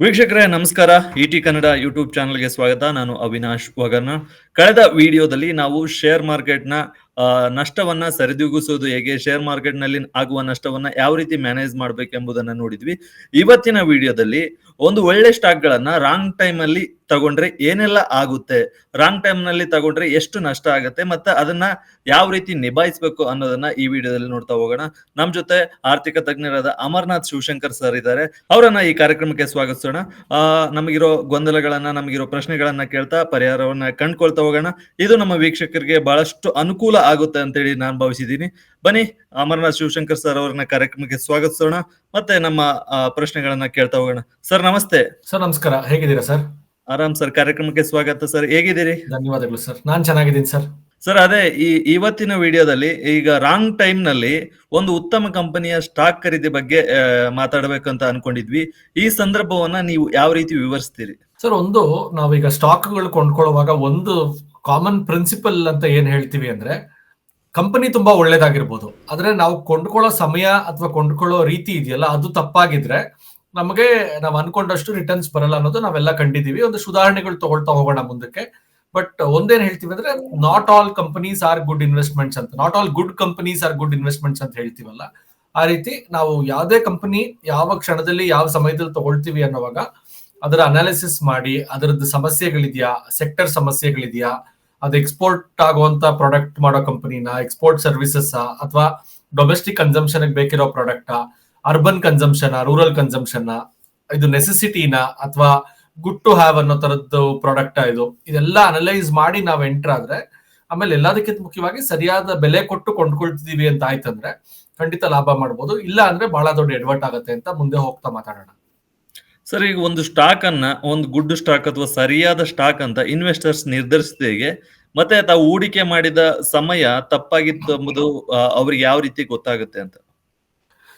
ವೀಕ್ಷಕರೇ, ನಮಸ್ಕಾರ. ಇಟಿ ಕನ್ನಡ ಯೂಟ್ಯೂಬ್ ಚಾನಲ್ಗೆ ಸ್ವಾಗತ. ನಾನು ಅವಿನಾಶ್ ವಗರ್ನ. ಕಳೆದ ವಿಡಿಯೋದಲ್ಲಿ ನಾವು ಶೇರ್ ಮಾರ್ಕೆಟ್ನ ನಷ್ಟವನ್ನ ಸರಿದೂಗಿಸೋದು ಹೇಗೆ ಶೇರ್ ಮಾರ್ಕೆಟ್ನಲ್ಲಿ ಆಗುವ ನಷ್ಟವನ್ನ ಯಾವ ರೀತಿ ಮ್ಯಾನೇಜ್ ಮಾಡ್ಬೇಕೆಂಬುದನ್ನ ನೋಡಿದ್ವಿ. ಇವತ್ತಿನ ವಿಡಿಯೋದಲ್ಲಿ ಒಂದು ಒಳ್ಳೆ ಸ್ಟಾಕ್ ಗಳನ್ನ ರಾಂಗ್ ಟೈಮ್ ಅಲ್ಲಿ ತಗೊಂಡ್ರೆ ಏನೆಲ್ಲ ಆಗುತ್ತೆ? ರಾಂಗ್ ಟೈಮ್ನಲ್ಲಿ ತಗೊಂಡ್ರೆ ಎಷ್ಟು ನಷ್ಟ ಆಗುತ್ತೆ? ಮತ್ತೆ ಅದನ್ನ ಯಾವ ರೀತಿ ನಿಭಾಯಿಸಬೇಕು ಅನ್ನೋದನ್ನ ಈ ವಿಡಿಯೋದಲ್ಲಿ ನೋಡ್ತಾ ಹೋಗೋಣ. ನಮ್ ಜೊತೆ ಆರ್ಥಿಕ ತಜ್ಞರಾದ ಅಮರ್ನಾಥ್ ಶಿವಶಂಕರ್ ಸರ್ ಇದ್ದಾರೆ. ಅವರನ್ನ ಈ ಕಾರ್ಯಕ್ರಮಕ್ಕೆ ಸ್ವಾಗತಿಸೋಣ. ಆ, ನಮಗಿರೋ ಗೊಂದಲಗಳನ್ನ, ನಮಗಿರೋ ಪ್ರಶ್ನೆಗಳನ್ನ ಕೇಳ್ತಾ ಪರಿಹಾರವನ್ನ ಕಂಡ್ಕೊಳ್ತಾ ಹೋಗೋಣ. ಇದು ನಮ್ಮ ವೀಕ್ಷಕರಿಗೆ ಬಹಳಷ್ಟು ಅನುಕೂಲ ಆಗುತ್ತೆ ಅಂತೇಳಿ ನಾನು ಭಾವಿಸಿದ್ದೀನಿ. ಬನ್ನಿ ಅಮರನಾಥ್ ಶಿವಶಂಕರ್ ಸರ್ ಅವರನ್ನ ಕಾರ್ಯಕ್ರಮಕ್ಕೆ ಸ್ವಾಗತಿಸೋಣ ಮತ್ತೆ ನಮ್ಮ ಪ್ರಶ್ನೆಗಳನ್ನ ಕೇಳ್ತಾ ಹೋಗೋಣ. ಸರ್ ನಮಸ್ತೆ. ಸರ್ ನಮಸ್ಕಾರ. ಹೇಗಿದ್ದೀರಾ ಸರ್? ಆರಾಮ್ ಸರ್ ಕಾರ್ಯಕ್ರಮಕ್ಕೆ ಸ್ವಾಗತ ಸರ್. ಹೇಗಿದ್ದೀರಿ? ಧನ್ಯವಾದಗಳು ಸರ್. ನಾನ್ ಚೆನ್ನಾಗಿದ್ದೀನಿ ಸರ್. ಸರ್ ಅದೇ ಈ ಇವತ್ತಿನ ವಿಡಿಯೋದಲ್ಲಿ ಈಗ ರಾಂಗ್ ಟೈಮ್ನಲ್ಲಿ ಒಂದು ಉತ್ತಮ ಕಂಪನಿಯ ಸ್ಟಾಕ್ ಖರೀದಿ ಬಗ್ಗೆ ಮಾತಾಡಬೇಕು ಅಂತ ಅನ್ಕೊಂಡಿದ್ವಿ. ಈ ಸಂದರ್ಭವನ್ನ ನೀವು ಯಾವ ರೀತಿ ವಿವರಿಸ್ತೀರಿ? ಸರ್ ಒಂದು ನಾವೀಗ ಸ್ಟಾಕ್ಗಳು ಕೊಂಡ್ಕೊಳ್ಳುವಾಗ ಒಂದು ಕಾಮನ್ ಪ್ರಿನ್ಸಿಪಲ್ ಅಂತ ಏನ್ ಹೇಳ್ತೀವಿ ಅಂದ್ರೆ ಕಂಪನಿ ತುಂಬಾ ಒಳ್ಳೇದಾಗಿರ್ಬೋದು. ಆದ್ರೆ ನಾವು ಕೊಂಡ್ಕೊಳ್ಳೋ ಸಮಯ ಅಥವಾ ಕೊಂಡ್ಕೊಳ್ಳೋ ರೀತಿ ಇದೆಯಲ್ಲ, ಅದು ತಪ್ಪಾಗಿದ್ರೆ ನಮಗೆ ನಾವು ಅನ್ಕೊಂಡಷ್ಟು ರಿಟರ್ನ್ಸ್ ಬರಲ್ಲ ಅನ್ನೋದು ನಾವೆಲ್ಲ ಕಂಡಿದೀವಿ ಒಂದು ಸುಧಾರಣೆಗಳು ತಗೊಳ್ತಾ ಹೋಗೋಣ ಮುಂದಕ್ಕೆ. ಬಟ್ ಒಂದೇನ್ ಹೇಳ್ತೀವಿ ಅಂದ್ರೆ not all companies are good investments ಅಂತ not all good companies are good investments ಅಂತ ಹೇಳ್ತೀವಲ್ಲ. ಆ ರೀತಿ ನಾವು ಯಾವುದೇ ಕಂಪನಿ ಯಾವ ಕ್ಷಣದಲ್ಲಿ ಯಾವ ಸಮಯದಲ್ಲಿ ತಗೊಳ್ತೀವಿ ಅನ್ನೋವಾಗ ಅದರ ಅನಾಲಿಸಿಸ್ ಮಾಡಿ, ಅದರದ್ದು ಸಮಸ್ಯೆಗಳಿದೆಯಾ ಸೆಕ್ಟರ್ ಸಮಸ್ಯೆಗಳಿದೆಯಾ ಅದು ಎಕ್ಸ್ಪೋರ್ಟ್ ಆಗುವಂತ ಪ್ರಾಡಕ್ಟ್ ಮಾಡೋ ಕಂಪನಿನ ಎಕ್ಸ್ಪೋರ್ಟ್ ಸರ್ವಿಸಸ್ ಅಥವಾ domestic consumption ಬೇಕಿರೋ product urban consumption rural consumption ಇದು ನೆಸೆಸಿಟಿನ ಅಥವಾ ಗುಡ್ ಟು ಹ್ಯಾವ್ ಅನ್ನೋ ತರದ್ದು ಪ್ರಾಡಕ್ಟ್ ಇದು. ಇದೆಲ್ಲ ಅನಲೈಸ್ ಮಾಡಿ ನಾವು ಎಂಟರ್ ಆದ್ರೆ, ಆಮೇಲೆ ಎಲ್ಲದಕ್ಕಿಂತ ಮುಖ್ಯವಾಗಿ ಸರಿಯಾದ ಬೆಲೆ ಕೊಟ್ಟು ಕೊಂಡ್ಕೊಳ್ತಿದೀವಿ ಅಂತ ಆಯ್ತಂದ್ರೆ ಖಂಡಿತ ಲಾಭ ಮಾಡ್ಬೋದು. ಇಲ್ಲ ಅಂದ್ರೆ ಬಹಳ ದೊಡ್ಡ ಎಡ್ವರ್ಟ್ ಆಗುತ್ತೆ ಅಂತ ಮುಂದೆ ಹೋಗ್ತಾ ಮಾತಾಡೋಣ. ಸರ್, ಈಗ ಒಂದು ಸ್ಟಾಕ್ ಅನ್ನ, ಒಂದು ಗುಡ್ ಸ್ಟಾಕ್ ಅಥವಾ ಸರಿಯಾದ ಸ್ಟಾಕ್ ಅಂತ ಇನ್ವೆಸ್ಟರ್ಸ್ ನಿರ್ಧರಿಸಿದ ಮತ್ತೆ ತಾವು ಹೂಡಿಕೆ ಮಾಡಿದ ಸಮಯ ತಪ್ಪಾಗಿತ್ತು ಎಂಬುದು ಅವ್ರಿಗೆ ಯಾವ ರೀತಿ ಗೊತ್ತಾಗುತ್ತೆ ಅಂತ?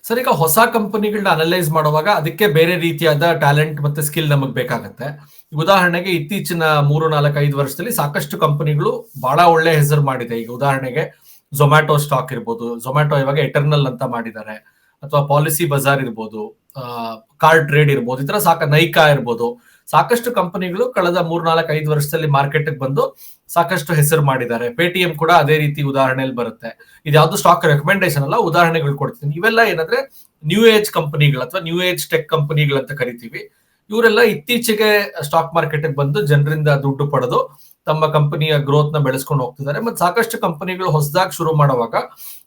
ಸರ್, ಈಗ ಹೊಸ ಕಂಪನಿಗಳನ್ನ ಅನಲೈಸ್ ಮಾಡುವಾಗ ಅದಕ್ಕೆ ಬೇರೆ ರೀತಿಯಾದ ಟ್ಯಾಲೆಂಟ್ ಮತ್ತೆ ಸ್ಕಿಲ್ ನಮಗೆ ಬೇಕಾಗುತ್ತೆ. ಉದಾಹರಣೆಗೆ ಇತ್ತೀಚಿನ ಮೂರು ನಾಲ್ಕು ಐದು ವರ್ಷದಲ್ಲಿ ಸಾಕಷ್ಟು ಕಂಪನಿಗಳು ಬಹಳ ಒಳ್ಳೆ ಹೆಸರು ಮಾಡಿದೆ. ಈಗ ಉದಾಹರಣೆಗೆ ಝೊಮ್ಯಾಟೊ ಸ್ಟಾಕ್ ಇರ್ಬೋದು. ಝೊಮ್ಯಾಟೊ ಇವಾಗ ಎಟರ್ನಲ್ ಅಂತ ಮಾಡಿದ್ದಾರೆ. ಅಥವಾ ಪಾಲಿಸಿ ಬಜಾರ್ ಇರ್ಬೋದು. ಕಾರ್ ಟ್ರೇಡ್ ಇರ್ಬೋದು, ಈ ಸಾಕ ನೈಕಾ ಇರ್ಬೋದು. ಸಾಕಷ್ಟು ಕಂಪನಿಗಳು ಕಳೆದ ಮೂರ್ ನಾಲ್ಕು ಐದು ವರ್ಷದಲ್ಲಿ ಮಾರ್ಕೆಟ್ ಬಂದು ಸಾಕಷ್ಟು ಹೆಸರು ಮಾಡಿದ್ದಾರೆ. ಪೇಟಿಎಂ ಕೂಡ ಅದೇ ರೀತಿ ಉದಾಹರಣೆಯಲ್ಲಿ ಬರುತ್ತೆ. ಇದು ಯಾವ್ದು ಸ್ಟಾಕ್ ರೆಕಮೆಂಡೇಶನ್ ಅಲ್ಲ, ಉದಾಹರಣೆಗಳು ಕೊಡ್ತೀನಿ. ಇವೆಲ್ಲ ಏನಂದ್ರೆ ನ್ಯೂ ಏಜ್ ಕಂಪನಿಗಳು ಅಥವಾ ನ್ಯೂ ಏಜ್ ಟೆಕ್ ಕಂಪನಿಗಳು ಅಂತ ಕರಿತೀವಿ. ಇವರೆಲ್ಲ ಇತ್ತೀಚೆಗೆ ಸ್ಟಾಕ್ ಮಾರ್ಕೆಟ್ ಬಂದು ಜನರಿಂದ ದುಡ್ಡು ಪಡೆದು ತಮ್ಮ ಕಂಪನಿಯ ಗ್ರೋತ್ನ ಬೆಳೆಸ್ಕೊಂಡು ಹೋಗ್ತಿದ್ದಾರೆ. ಮತ್ತೆ ಸಾಕಷ್ಟು ಕಂಪನಿಗಳು ಹೊಸದಾಗಿ ಶುರು ಮಾಡುವಾಗ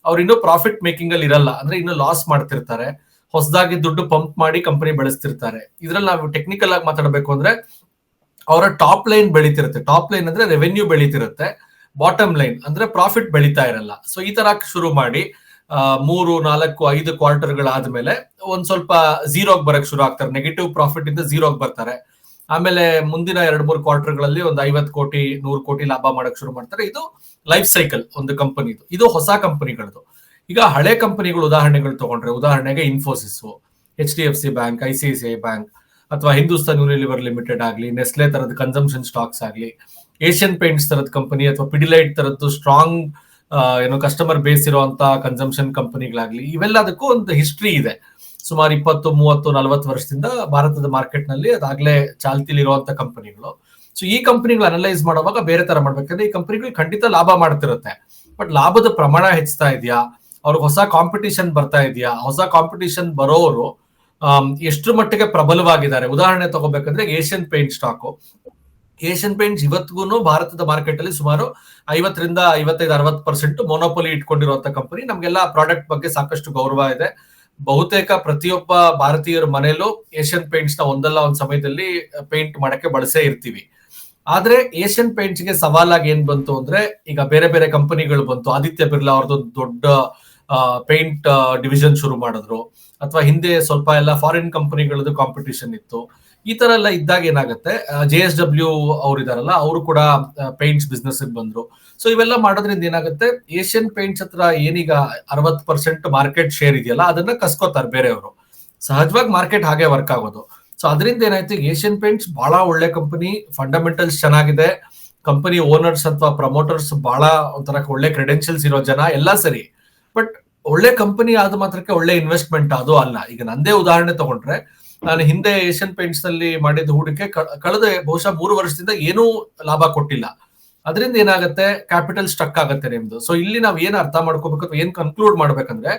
ಅವ್ರು ಇನ್ನೂ ಪ್ರಾಫಿಟ್ ಮೇಕಿಂಗ್ ಅಲ್ಲಿ ಇರಲ್ಲ. ಅಂದ್ರೆ ಇನ್ನು ಲಾಸ್ ಮಾಡ್ತಿರ್ತಾರೆ. ಹೊಸದಾಗಿ ದುಡ್ಡು ಪಂಪ್ ಮಾಡಿ ಕಂಪನಿ ಬೆಳೆಸ್ತಿರ್ತಾರೆ. ಇದ್ರಲ್ಲಿ ನಾವು ಟೆಕ್ನಿಕಲ್ ಆಗಿ ಮಾತಾಡಬೇಕು ಅಂದ್ರೆ ಅವರ ಟಾಪ್ ಲೈನ್ ಬೆಳೀತಿರುತ್ತೆ. ಟಾಪ್ ಲೈನ್ ಅಂದ್ರೆ ರೆವೆನ್ಯೂ ಬೆಳೀತಿರುತ್ತೆ. ಬಾಟಮ್ ಲೈನ್ ಅಂದ್ರೆ ಪ್ರಾಫಿಟ್ ಬೆಳೀತಾ ಇರಲ್ಲ. ಸೊ ಈ ತರ ಶುರು ಮಾಡಿ ಮೂರು, ನಾಲ್ಕು, ಐದು ಕ್ವಾರ್ಟರ್ಗಳಾದ್ಮೇಲೆ ಒಂದ್ ಸ್ವಲ್ಪ ಝೀರೋಗ್ ಬರಕ್ ಶುರು ಆಗ್ತಾರೆ. ನೆಗೆಟಿವ್ ಪ್ರಾಫಿಟ್ ಇಂದ ಝೀರೋಗ್ ಬರ್ತಾರೆ. ಆಮೇಲೆ ಮುಂದಿನ ಎರಡ್, ಮೂರು ಕ್ವಾರ್ಟರ್ಗಳಲ್ಲಿ ಒಂದು ಐವತ್ ಕೋಟಿ, ನೂರು ಕೋಟಿ ಲಾಭ ಮಾಡಕ್ ಶುರು ಮಾಡ್ತಾರೆ. ಇದು ಲೈಫ್ ಸೈಕಲ್ ಒಂದು ಕಂಪನಿದು ಇದು ಹೊಸ ಕಂಪನಿಗಳದು ಈಗ ಹಳೆ ಕಂಪನಿಗಳು ಉದಾಹರಣೆಗಳು ತಗೊಂಡ್ರೆ, ಉದಾಹರಣೆಗೆ Infosys H D F C bank I C I C I bank ಅಥವಾ ಹಿಂದೂಸ್ತಾನ್ ಯೂನಿಲಿವರ್ ಲಿಮಿಟೆಡ್ ಆಗಲಿ ನೆಸ್ಲೆ ತರದ ಕನ್ಸಂಪ್ಷನ್ ಸ್ಟಾಕ್ಸ್ ಆಗಲಿ ಏಷ್ಯನ್ ಪೇಂಟ್ಸ್ ತರದ ಕಂಪನಿ ಅಥವಾ ಪಿಡಿಲೈಟ್ ತರದ್ದು ಸ್ಟ್ರಾಂಗ್ ಏನು ಕಸ್ಟಮರ್ ಬೇಸ್ ಇರುವಂತ ಕನ್ಸಂಪ್ಷನ್ ಕಂಪನಿಗಳಾಗ್ಲಿ ಇವೆಲ್ಲದಕ್ಕೂ ಒಂದು ಹಿಸ್ಟ್ರಿ ಇದೆ. ಸುಮಾರು ಇಪ್ಪತ್ತು, ಮೂವತ್ತು, ನಲವತ್ತು ವರ್ಷದಿಂದ ಭಾರತದ ಮಾರ್ಕೆಟ್ನಲ್ಲಿ ಅದಾಗ್ಲೇ ಚಾಲ್ತಿಲಿ ಇರುವಂತ ಕಂಪನಿಗಳು ಸೊ ಈ ಕಂಪನಿಗಳು ಅನಲೈಸ್ ಮಾಡುವಾಗ ಬೇರೆ ತರ ಮಾಡ್ಬೇಕಂದ್ರೆ ಈ ಕಂಪನಿಗಳು ಖಂಡಿತ ಲಾಭ ಮಾಡ್ತಿರುತ್ತೆ. ಬಟ್ ಲಾಭದ ಪ್ರಮಾಣ ಹೆಚ್ಚುತ್ತಾ ಇದೆಯಾ? ಅವ್ರಿಗೆ ಹೊಸ ಕಾಂಪಿಟೇಷನ್ ಬರ್ತಾ ಇದೆಯಾ? ಹೊಸ ಕಾಂಪಿಟೇಷನ್ ಬರೋರು ಎಷ್ಟು ಮಟ್ಟಿಗೆ ಪ್ರಬಲವಾಗಿದ್ದಾರೆ? ಉದಾಹರಣೆ ತಗೋಬೇಕಂದ್ರೆ Asian paint stock Asian paints ಇವತ್ತಿಗೂ ಭಾರತದ ಮಾರ್ಕೆಟ್ ಅಲ್ಲಿ ಸುಮಾರು ಐವತ್ತರಿಂದ ಐವತ್ತೈದು, ಅರವತ್ತು ಪರ್ಸೆಂಟ್ ಮೊನೋಪೊಲಿ ಇಟ್ಕೊಂಡಿರುವಂತ ಕಂಪನಿ ನಮ್ಗೆಲ್ಲ ಪ್ರಾಡಕ್ಟ್ ಬಗ್ಗೆ ಸಾಕಷ್ಟು ಗೌರವ ಇದೆ. ಬಹುತೇಕ ಪ್ರತಿಯೊಬ್ಬ ಭಾರತೀಯರ ಮನೆಯಲ್ಲೂ ಏಷ್ಯನ್ ಪೇಂಟ್ಸ್ನ ಒಂದಲ್ಲ ಒಂದ್ ಸಮಯದಲ್ಲಿ ಪೇಂಟ್ ಮಾಡಕ್ಕೆ ಬಳಸೇ ಇರ್ತೀವಿ. ಆದ್ರೆ ಏಷ್ಯನ್ ಪೇಂಟ್ಸ್ಗೆ ಸವಾಲಾಗಿ ಏನ್ ಬಂತು ಅಂದ್ರೆ ಈಗ ಬೇರೆ ಬೇರೆ ಕಂಪನಿಗಳು ಬಂತು. ಆದಿತ್ಯ ಬಿರ್ಲಾ ಅವ್ರದ್ದು ದೊಡ್ಡ ಪೇಂಟ್ ಡಿವಿಷನ್ ಶುರು ಮಾಡಿದ್ರು. ಅಥವಾ ಹಿಂದೆ ಸ್ವಲ್ಪ ಎಲ್ಲ ಫಾರಿನ್ ಕಂಪನಿಗಳದ್ದು ಕಾಂಪಿಟಿಷನ್ ಇತ್ತು. ಈ ತರ ಎಲ್ಲ ಇದ್ದಾಗ ಏನಾಗುತ್ತೆ ಜೆ ಎಸ್ ಡಬ್ಲ್ಯೂ ಅವ್ರು ಇದಾರಲ್ಲ, ಅವರು ಕೂಡ ಪೇಂಟ್ಸ್ ಬಿಸ್ನೆಸ್ ಬಂದ್ರು. ಸೊ ಇವೆಲ್ಲ ಮಾಡೋದ್ರಿಂದ ಏನಾಗುತ್ತೆ ಏಷ್ಯನ್ ಪೇಂಟ್ಸ್ ಹತ್ರ ಏನೀಗ ಅರವತ್ ಪರ್ಸೆಂಟ್ ಮಾರ್ಕೆಟ್ ಶೇರ್ ಇದೆಯಲ್ಲ, ಅದನ್ನ ಕಸ್ಕೋತಾರೆ ಬೇರೆಯವರು. ಸಹಜವಾಗಿ ಮಾರ್ಕೆಟ್ ಹಾಗೆ ವರ್ಕ್ ಆಗೋದು. ಸೊ ಅದರಿಂದ ಏನಾಯ್ತು ಏಷ್ಯನ್ ಪೇಂಟ್ಸ್ ಬಹಳ ಒಳ್ಳೆ ಕಂಪನಿ ಫಂಡಮೆಂಟಲ್ಸ್ ಚೆನ್ನಾಗಿದೆ. ಕಂಪನಿ ಓನರ್ಸ್ ಅಥವಾ ಪ್ರಮೋಟರ್ಸ್ ಬಹಳ ಒಂಥರ ಒಳ್ಳೆ ಕ್ರೆಡೆನ್ಷಿಯಲ್ಸ್ ಇರೋ ಜನ, ಎಲ್ಲ ಸರಿ. ಬಟ್ ಒಳ್ಳೆ ಕಂಪನಿ ಆದ ಮಾತ್ರಕ್ಕೆ ಒಳ್ಳೆ ಇನ್ವೆಸ್ಟ್ಮೆಂಟ್ ಅದು ಅಲ್ಲ. ಈಗ ನಂದೇ ಉದಾಹರಣೆ ತಗೊಂಡ್ರೆ, ನಾನು ಹಿಂದೆ ಏಷ್ಯನ್ ಪೇಂಟ್ಸ್ನಲ್ಲಿ ಮಾಡಿದ ಹೂಡಿಕೆ ಕಳೆದ ಬಹುಶಃ ಮೂರು ವರ್ಷದಿಂದ ಏನೂ ಲಾಭ ಕೊಟ್ಟಿಲ್ಲ. ಅದರಿಂದ ಏನಾಗುತ್ತೆ? ಕ್ಯಾಪಿಟಲ್ ಸ್ಟಕ್ ಆಗುತ್ತೆ ನಿಮ್ದು. ಸೊ ಇಲ್ಲಿ ನಾವ್ ಏನ್ ಅರ್ಥ ಮಾಡ್ಕೋಬೇಕು ಅಥವಾ ಏನ್ ಕನ್ಕ್ಲೂಡ್ ಮಾಡ್ಬೇಕಂದ್ರೆ,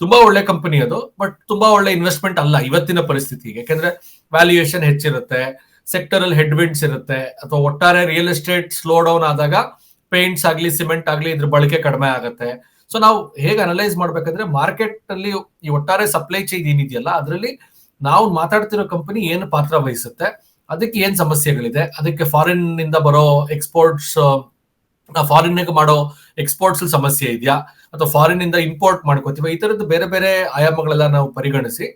ತುಂಬಾ ಒಳ್ಳೆ ಕಂಪನಿ ಅದು, ಬಟ್ ತುಂಬಾ ಒಳ್ಳೆ ಇನ್ವೆಸ್ಟ್ಮೆಂಟ್ ಅಲ್ಲ ಇವತ್ತಿನ ಪರಿಸ್ಥಿತಿ ಯಾಕಂದ್ರೆ ವ್ಯಾಲ್ಯೂಯೇಷನ್ ಹೆಚ್ಚಿರುತ್ತೆ ಸೆಕ್ಟರ್ ಅಲ್ಲಿ ಹೆಡ್ವಿಂಡ್ಸ್ ಇರುತ್ತೆ, ಅಥವಾ ಒಟ್ಟಾರೆ ರಿಯಲ್ ಎಸ್ಟೇಟ್ ಸ್ಲೋ ಡೌನ್ ಆದಾಗ ಪೇಂಟ್ಸ್ ಆಗ್ಲಿ ಸಿಮೆಂಟ್ ಆಗ್ಲಿ ಇದ್ರ ಬಳಕೆ ಕಡಿಮೆ ಆಗುತ್ತೆ. ಸೊ ನಾವು ಹೇಗೆ ಅನಲೈಸ್ ಮಾಡ್ಬೇಕಂದ್ರೆ ಮಾರ್ಕೆಟ್ ಅಲ್ಲಿ ಈ ಒಟ್ಟಾರೆ ಸಪ್ಲೈ ಚೈನ್ ಏನಿದೆಯಲ್ಲ, ಅದರಲ್ಲಿ ನಾವು ಮಾತಾಡ್ತಿರೋ ಕಂಪನಿ ಏನು ಪಾತ್ರ ವಹಿಸುತ್ತೆ, ಅದಕ್ಕೆ ಏನ್ ಸಮಸ್ಯೆಗಳಿದೆ, ಅದಕ್ಕೆ ಫಾರಿನ್ ಇಂದ ಬರೋ ಎಕ್ಸ್ಪೋರ್ಟ್ಸ್ ಫಾರಿನ್ ಮಾಡೋ ಎಕ್ಸ್ಪೋರ್ಟ್ಸ್ ಸಮಸ್ಯೆ ಇದೆಯಾ, ಅಥವಾ ಫಾರಿನ್ ಇಂದ ಇಂಪೋರ್ಟ್ ಮಾಡ್ಕೋತೀವಿ, ಈ ತರದ್ದು ಬೇರೆ ಬೇರೆ ಆಯಾಮಗಳೆಲ್ಲ ನಾವು ಪರಿಗಣಿಸಿ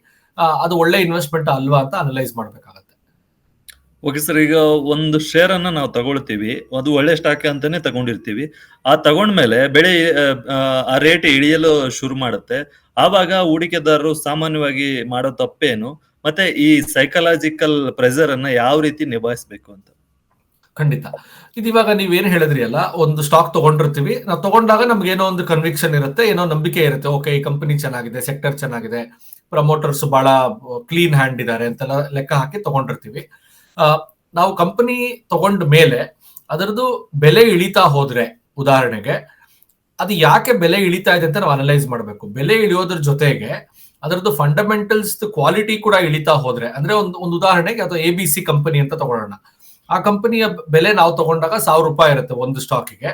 ಅದು ಒಳ್ಳೆ ಇನ್ವೆಸ್ಟ್ಮೆಂಟ್ ಅಲ್ವಾ ಅಂತ ಅನಲೈಸ್ ಮಾಡ್ಬೇಕಾಗತ್ತೆ. ಓಕೆ ಸರ್ ಈಗ ಒಂದು ಶೇರ್ ಅನ್ನ ನಾವು ತಗೊಳ್ತೀವಿ. ಅದು ಒಳ್ಳೆ ಸ್ಟಾಕ್ ಅಂತಾನೆ ತಗೊಂಡಿರ್ತೀವಿ. ಆ ತಗೊಂಡ್ಮೇಲೆ ಬೆಳೆ ಆ, ರೇಟ್ ಇಳಿಯಲು ಶುರು ಮಾಡುತ್ತೆ. ಆವಾಗ ಹೂಡಿಕೆದಾರರು ಸಾಮಾನ್ಯವಾಗಿ ಮಾಡೋ ತಪ್ಪೇನು? ಮತ್ತೆ ಈ ಸೈಕಲಾಜಿಕಲ್ ಪ್ರೆಸರ್ ಅನ್ನ ಯಾವ ರೀತಿ ನಿಭಾಯಿಸಬೇಕು ಅಂತ? ಖಂಡಿತ. ಇದು ಇವಾಗ ಏನ್ ಹೇಳಿದ್ರಿ ಅಲ್ಲ ಒಂದು ಸ್ಟಾಕ್ ತಗೊಂಡಿರ್ತೀವಿ. ನಾವು ತಗೊಂಡಾಗ ನಮ್ಗೆ ಏನೋ ಒಂದು ಕನ್ವಿಕ್ಷನ್ ಇರುತ್ತೆ ಏನೋ ನಂಬಿಕೆ ಇರುತ್ತೆ. ಓಕೆ ಈ ಕಂಪನಿ ಚೆನ್ನಾಗಿದೆ ಸೆಕ್ಟರ್ ಚೆನ್ನಾಗಿದೆ ಪ್ರಮೋಟರ್ಸ್ ಬಹಳ ಕ್ಲೀನ್ ಹ್ಯಾಂಡ್ ಇದ್ದಾರೆ ಅಂತೆಲ್ಲ ಲೆಕ್ಕ ಹಾಕಿ ತಗೊಂಡಿರ್ತೀವಿ. ನಾವು ಕಂಪನಿ ತಗೊಂಡ ಮೇಲೆ ಅದರದ್ದು ಬೆಲೆ ಇಳಿತಾ ಹೋದ್ರೆ, ಉದಾಹರಣೆಗೆ, ಅದು ಯಾಕೆ ಬೆಲೆ ಇಳಿತಾ ಇದೆ ಅಂತ ನಾವು ಅನಲೈಸ್ ಮಾಡಬೇಕು. ಬೆಲೆ ಇಳಿಯೋದ್ರ ಜೊತೆಗೆ ಅದರದ್ದು ಫಂಡಮೆಂಟಲ್ಸ್ ಕ್ವಾಲಿಟಿ ಕೂಡ ಇಳಿತಾ ಹೋದ್ರೆ, ಅಂದ್ರೆ ಒಂದು ಒಂದು ಉದಾಹರಣೆಗೆ ಅದು ಎ ಬಿ ಸಿ ಕಂಪನಿ ಅಂತ ತಗೊಳ್ಳೋಣ. ಆ ಕಂಪನಿಯ ಬೆಲೆ ನಾವು ತಗೊಂಡಾಗ ಸಾವಿರ ರೂಪಾಯಿ ಇರುತ್ತೆ ಒಂದು ಸ್ಟಾಕಿಗೆ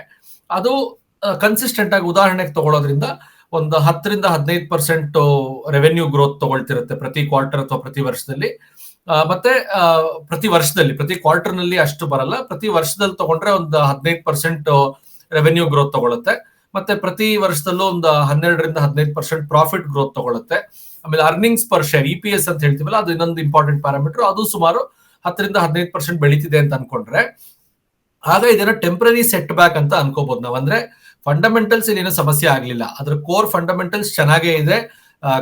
ಅದು ಕನ್ಸಿಸ್ಟೆಂಟ್ ಆಗಿ ಉದಾಹರಣೆಗೆ ತಗೊಳ್ಳೋದ್ರಿಂದ ಒಂದು ಹತ್ತರಿಂದ ಹದಿನೈದು ಪರ್ಸೆಂಟ್ ರೆವೆನ್ಯೂ ಗ್ರೋತ್ ತಗೊಳ್ತಿರುತ್ತೆ ಪ್ರತಿ ಕ್ವಾರ್ಟರ್ ಅಥವಾ ಪ್ರತಿ ವರ್ಷದಲ್ಲಿ. ಮತ್ತೆ ಪ್ರತಿ ವರ್ಷದಲ್ಲಿ, ಪ್ರತಿ ಕ್ವಾರ್ಟರ್ನಲ್ಲಿ ಅಷ್ಟು ಬರಲ್ಲ. ಪ್ರತಿ ವರ್ಷದಲ್ಲಿ ತಗೊಂಡ್ರೆ ಒಂದು ಹದಿನೈದು ಪರ್ಸೆಂಟ್ ರೆವೆನ್ಯೂ ಗ್ರೋತ್ ತಗೊಳುತ್ತೆ. ಮತ್ತೆ ಪ್ರತಿ ವರ್ಷದಲ್ಲೂ ಒಂದು ಹನ್ನೆರಡರಿಂದ ಹದಿನೈದು ಪರ್ಸೆಂಟ್ ಪ್ರಾಫಿಟ್ ಗ್ರೋತ್ ತಗೊಳುತ್ತೆ. ಆಮೇಲೆ earnings per share E P S ಅಂತ ಹೇಳ್ತೀವಲ್ಲ, ಅದು ಇನ್ನೊಂದು ಇಂಪಾರ್ಟೆಂಟ್ ಪ್ಯಾರಾಮೀಟರ್ ಅದು ಸುಮಾರು ಹತ್ತರಿಂದ ಹದಿನೈದು ಪರ್ಸೆಂಟ್ ಬೆಳೀತಿದೆ ಅಂತ ಅನ್ಕೊಂಡ್ರೆ. ಆಗ ಇದನ್ನ ಟೆಂಪ್ರರಿ ಸೆಟ್ ಬ್ಯಾಕ್ ಅಂತ ಅನ್ಕೋಬಹುದು ನಾವು. ಅಂದ್ರೆ ಫಂಡಮೆಂಟಲ್ಸ್ ಏನೋ ಸಮಸ್ಯೆ ಆಗ್ಲಿಲ್ಲ. ಅದ್ರ ಕೋರ್ ಫಂಡಮೆಂಟಲ್ಸ್ ಚೆನ್ನಾಗೇ ಇದೆ.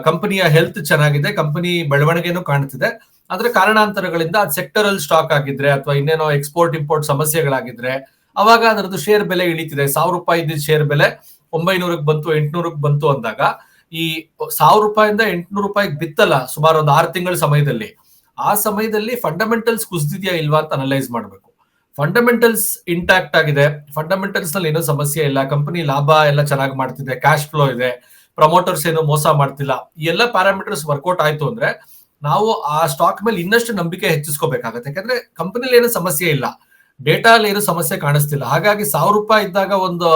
ಕಂಪನಿಯ ಹೆಲ್ತ್ ಚೆನ್ನಾಗಿದೆ. ಕಂಪನಿ ಬೆಳವಣಿಗೆನೂ ಕಾಣ್ತಿದೆ. ಆದ್ರೆ ಕಾರಣಾಂತರಗಳಿಂದ ಅದು ಸೆಕ್ಟರಲ್ ಸ್ಟಾಕ್ ಆಗಿದ್ರೆ ಅಥವಾ ಇನ್ನೇನೋ ಎಕ್ಸ್ಪೋರ್ಟ್ ಇಂಪೋರ್ಟ್ ಸಮಸ್ಯೆಗಳಾಗಿದ್ರೆ ಅವಾಗ ಅದರದ್ದು ಶೇರ್ ಬೆಲೆ ಇಳಿತಿದೆ. ಸಾವಿರ ರೂಪಾಯಿ ಇದ್ದಿದ್ದ ಶೇರ್ ಬೆಲೆ ಒಂಬೈನೂರಕ್ಕೆ ಬಂತು, ಎಂಟ್ನೂರಕ್ಕೆ ಬಂತು ಅಂದಾಗ ಈ ಸಾವಿರ ರೂಪಾಯಿಂದ ಎಂಟ್ನೂರು ರೂಪಾಯಿಗೆ ಬಿತ್ತಲ್ಲ ಸುಮಾರು ಒಂದು ಆರು ತಿಂಗಳ ಸಮಯದಲ್ಲಿ. ಆ ಸಮಯದಲ್ಲಿ ಫಂಡಮೆಂಟಲ್ಸ್ ಕುಸಿದಿದೆಯಾ ಇಲ್ವಾ ಅಂತ ಅನಲೈಸ್ ಮಾಡಬೇಕು. ಫಂಡಮೆಂಟಲ್ಸ್ ಇಂಟ್ಯಾಕ್ಟ್ ಆಗಿದೆ. ಫಂಡಮೆಂಟಲ್ಸ್ನಲ್ಲಿ ಏನೋ ಸಮಸ್ಯೆ ಇಲ್ಲ. ಕಂಪನಿ ಲಾಭ ಎಲ್ಲ ಚೆನ್ನಾಗಿ ಮಾಡ್ತಿದೆ. ಕ್ಯಾಶ್ ಫ್ಲೋ ಇದೆ. ಪ್ರಮೋಟರ್ಸ್ ಏನೋ ಮೋಸ ಮಾಡ್ತಿಲ್ಲ. ಎಲ್ಲ ಪ್ಯಾರಾಮೀಟರ್ಸ್ ವರ್ಕೌಟ್ ಆಯ್ತು ಅಂದ್ರೆ ನಾವು ಆ ಸ್ಟಾಕ್ ಮೇಲೆ ಇನ್ನಷ್ಟು ನಂಬಿಕೆ ಹೆಚ್ಚಿಸ್ಕೋಬೇಕಾಗತ್ತೆ. ಯಾಕಂದ್ರೆ ಕಂಪನಿಲಿ ಏನು ಸಮಸ್ಯೆ ಇಲ್ಲ. ಡೇಟಾ ಅಲ್ಲಿ ಏನು ಸಮಸ್ಯೆ ಕಾಣಿಸ್ತಿಲ್ಲ. ಹಾಗಾಗಿ ಸಾವಿರ ರೂಪಾಯಿ ಇದ್ದಾಗ ಒಂದು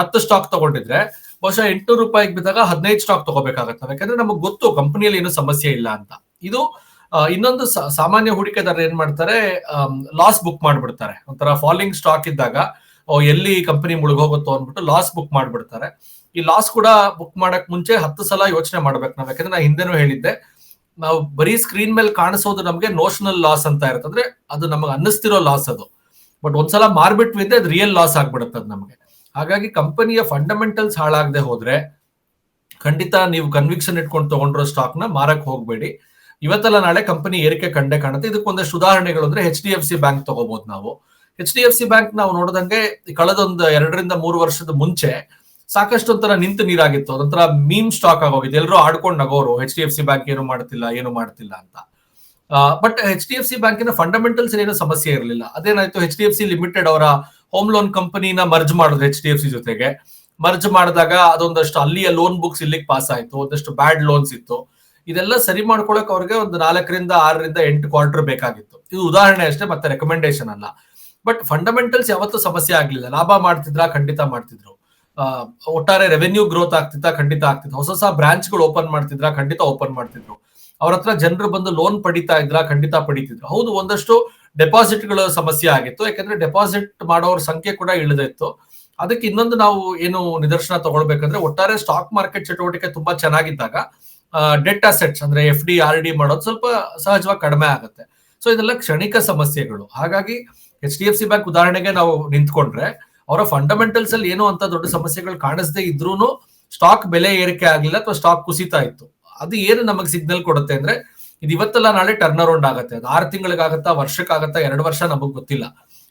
ಹತ್ತು ಸ್ಟಾಕ್ ತಗೊಂಡಿದ್ರೆ ಬಹುಶಃ ಎಂಟು ರೂಪಾಯಿಗೆ ಬಿದ್ದಾಗ ಹದಿನೈದು ಸ್ಟಾಕ್ ತಗೋಬೇಕಾಗತ್ತೆ. ಯಾಕಂದ್ರೆ ನಮಗೆ ಗೊತ್ತು ಕಂಪನಿಯಲ್ಲಿ ಏನು ಸಮಸ್ಯೆ ಇಲ್ಲ ಅಂತ. ಇದು ಇನ್ನೊಂದು ಸಾಮಾನ್ಯ ಹೂಡಿಕೆದಾರರು ಏನ್ ಮಾಡ್ತಾರೆ ಲಾಸ್ ಬುಕ್ ಮಾಡ್ಬಿಡ್ತಾರೆ. ಒಂಥರ ಫಾಲಿಂಗ್ ಸ್ಟಾಕ್ ಇದ್ದಾಗ ಎಲ್ಲಿ ಕಂಪನಿ ಮುಳುಗೋಗುತ್ತೋ ಅಂದ್ಬಿಟ್ಟು ಲಾಸ್ ಬುಕ್ ಮಾಡ್ಬಿಡ್ತಾರೆ. ಈ ಲಾಸ್ ಕೂಡ ಬುಕ್ ಮಾಡಕ್ ಮುಂಚೆ ಹತ್ತು ಸಲ ಯೋಚನೆ ಮಾಡ್ಬೇಕು ನಾವು. ಯಾಕಂದ್ರೆ ನಾ ಹಿಂದೆನೂ ಹೇಳಿದ್ದೆ ನಾವು ಬರೀ ಸ್ಕ್ರೀನ್ ಮೇಲೆ ಕಾಣಿಸೋದು ನಮಗೆ ನೋಷನಲ್ ಲಾಸ್ ಅಂತ ಇರುತ್ತೆ. ಅಂದ್ರೆ ಅದು ನಮಗೆ ಅನ್ನಿಸ್ತಿರೋ ಲಾಸ್ ಅದು. ಬಟ್ ಒಂದ್ಸಲ ಮಾರ್ಬಿಟ್ವಿ ಅಂದ್ರೆ ಅದು ರಿಯಲ್ ಲಾಸ್ ಆಗ್ಬಿಡುತ್ತೆ ಅದು ನಮಗೆ. ಹಾಗಾಗಿ ಕಂಪನಿಯ ಫಂಡಮೆಂಟಲ್ಸ್ ಹಾಳಾಗದೆ ಹೋದ್ರೆ ಖಂಡಿತ ನೀವು ಕನ್ವಿಕ್ಷನ್ ಇಟ್ಕೊಂಡು ತಗೊಂಡಿರೋ ಸ್ಟಾಕ್ನ ಮಾರಕ್ ಹೋಗ್ಬೇಡಿ. ಇವತ್ತಲ್ಲ ನಾಳೆ ಕಂಪನಿ ಏರಿಕೆ ಕಂಡೆ ಕಾಣುತ್ತೆ. ಇದಕ್ಕೊಂದಷ್ಟು ಉದಾಹರಣೆಗಳು ಅಂದ್ರೆ H D F C bank ತಗೋಬಹುದು ನಾವು. H D F C bank ನಾವು ನೋಡಿದಂಗೆ ಕಳೆದೊಂದು ಎರಡರಿಂದ ಮೂರು ವರ್ಷದ ಮುಂಚೆ ಸಾಕಷ್ಟು ಒಂಥರ ನಿಂತು ನೀರಾಗಿತ್ತು. ಅದೊಂಥರ ಮೀಮ್ ಸ್ಟಾಕ್ ಆಗೋಗಿದೆ ಎಲ್ಲರೂ ಆಡ್ಕೊಂಡು ನಗೋರು. H D F C bank ಏನು ಮಾಡ್ತಿಲ್ಲ ಏನು ಮಾಡ್ತಿಲ್ಲ ಅಂತ. But H D F C ಬ್ಯಾಂಕಿನ ಫಂಡಮೆಂಟಲ್ಸ್ ಏನೋ ಸಮಸ್ಯೆ ಇರಲಿಲ್ಲ. ಅದೇನಾಯ್ತು? H D F C limited ಅವರ ಹೋಮ್ ಲೋನ್ ಕಂಪನಿನ ಮರ್ಜ್ ಮಾಡಿದ್ರು ಎಚ್ ಡಿ ಎಫ್ ಸಿ ಜೊತೆಗೆ. ಮರ್ಜ್ ಮಾಡಿದಾಗ ಅದೊಂದಷ್ಟು ಅಲ್ಲಿಯ ಲೋನ್ ಬುಕ್ಸ್ ಇಲ್ಲಿಗೆ ಪಾಸ್ ಆಯ್ತು. ಒಂದಷ್ಟು ಬ್ಯಾಡ್ ಲೋನ್ಸ್ ಇತ್ತು. ಇದೆಲ್ಲ ಸರಿ ಮಾಡ್ಕೊಳಕ್ ಅವ್ರಿಗೆ ಒಂದು ನಾಲ್ಕರಿಂದ ಆರರಿಂದ ಎಂಟು ಕ್ವಾರ್ಟರ್ ಬೇಕಾಗಿತ್ತು. ಇದು ಉದಾಹರಣೆ ಅಷ್ಟೇ, ಮತ್ತೆ ರೆಕಮೆಂಡೇಶನ್ ಅಲ್ಲ. ಬಟ್ ಫಂಡಮೆಂಟಲ್ಸ್ ಯಾವತ್ತೂ ಸಮಸ್ಯೆ ಆಗಲಿಲ್ಲ. ಲಾಭ ಮಾಡ್ತಿದ್ರ? ಖಂಡಿತ ಮಾಡ್ತಿದ್ರು. ಒಟ್ಟಾರೆ ರೆವೆನ್ಯೂ ಗ್ರೋತ್ ಆಗ್ತಿತ್ತ, ಖಂಡಿತ ಆಗ್ತಿತ್ತು. ಹೊಸ ಹೊಸ ಬ್ರಾಂಚ್ಗಳು ಓಪನ್ ಮಾಡ್ತಿದ್ರ, ಖಂಡಿತ ಓಪನ್ ಮಾಡ್ತಿದ್ರು. ಅವ್ರ ಹತ್ರ ಜನರು ಬಂದು ಲೋನ್ ಪಡಿತಾ ಇದ್ರ, ಖಂಡಿತ ಪಡಿತಿದ್ರು. ಹೌದು, ಒಂದಷ್ಟು ಡೆಪಾಸಿಟ್ಗಳ ಸಮಸ್ಯೆ ಆಗಿತ್ತು. ಯಾಕಂದ್ರೆ ಡೆಪಾಸಿಟ್ ಮಾಡೋರ ಸಂಖ್ಯೆ ಕೂಡ ಇಳಿದಿತ್ತು ಅದಕ್ಕೆ ಇನ್ನೊಂದು ನಾವು ಏನು ನಿದರ್ಶನ ತಗೊಳ್ಬೇಕಂದ್ರೆ ಒಟ್ಟಾರೆ ಸ್ಟಾಕ್ ಮಾರ್ಕೆಟ್ ಚಟುವಟಿಕೆ ತುಂಬಾ ಚೆನ್ನಾಗಿದ್ದಾಗ ಡೆಟ್ ಅಸೆಟ್ಸ್ ಅಂದ್ರೆ ಎಫ್ ಡಿ ಆರ್ ಡಿ ಮಾಡೋದು ಸ್ವಲ್ಪ ಸಹಜವಾಗಿ ಕಡಿಮೆ ಆಗುತ್ತೆ. ಸೊ ಇದೆಲ್ಲ ಕ್ಷಣಿಕ ಸಮಸ್ಯೆಗಳು. ಹಾಗಾಗಿ H D F C bank ಉದಾಹರಣೆಗೆ ನಾವು ನಿಂತ್ಕೊಂಡ್ರೆ ಅವರ ಫಂಡಮೆಂಟಲ್ಸ್ ಅಲ್ಲಿ ಏನೋ ಅಂತ ದೊಡ್ಡ ಸಮಸ್ಯೆಗಳು ಕಾಣಿಸದೇ ಇದ್ರೂನು ಸ್ಟಾಕ್ ಬೆಲೆ ಏರಿಕೆ ಆಗಲಿಲ್ಲ ಅಥವಾ ಸ್ಟಾಕ್ ಕುಸಿತಾ ಇತ್ತು. ಅದು ಏನು ನಮಗೆ ಸಿಗ್ನಲ್ ಕೊಡುತ್ತೆ ಅಂದ್ರೆ ಇದು ಇವತ್ತೆಲ್ಲ ನಾಳೆ ಟರ್ನ್ ಅರೌಂಡ್ ಆಗುತ್ತೆ. ಅದು ಆರು ತಿಂಗಳಿಗಾಗತ್ತಾ, ವರ್ಷಕ್ಕಾಗತ್ತಾ, ಎರಡು ವರ್ಷ ನಮಗ್ ಗೊತ್ತಿಲ್ಲ.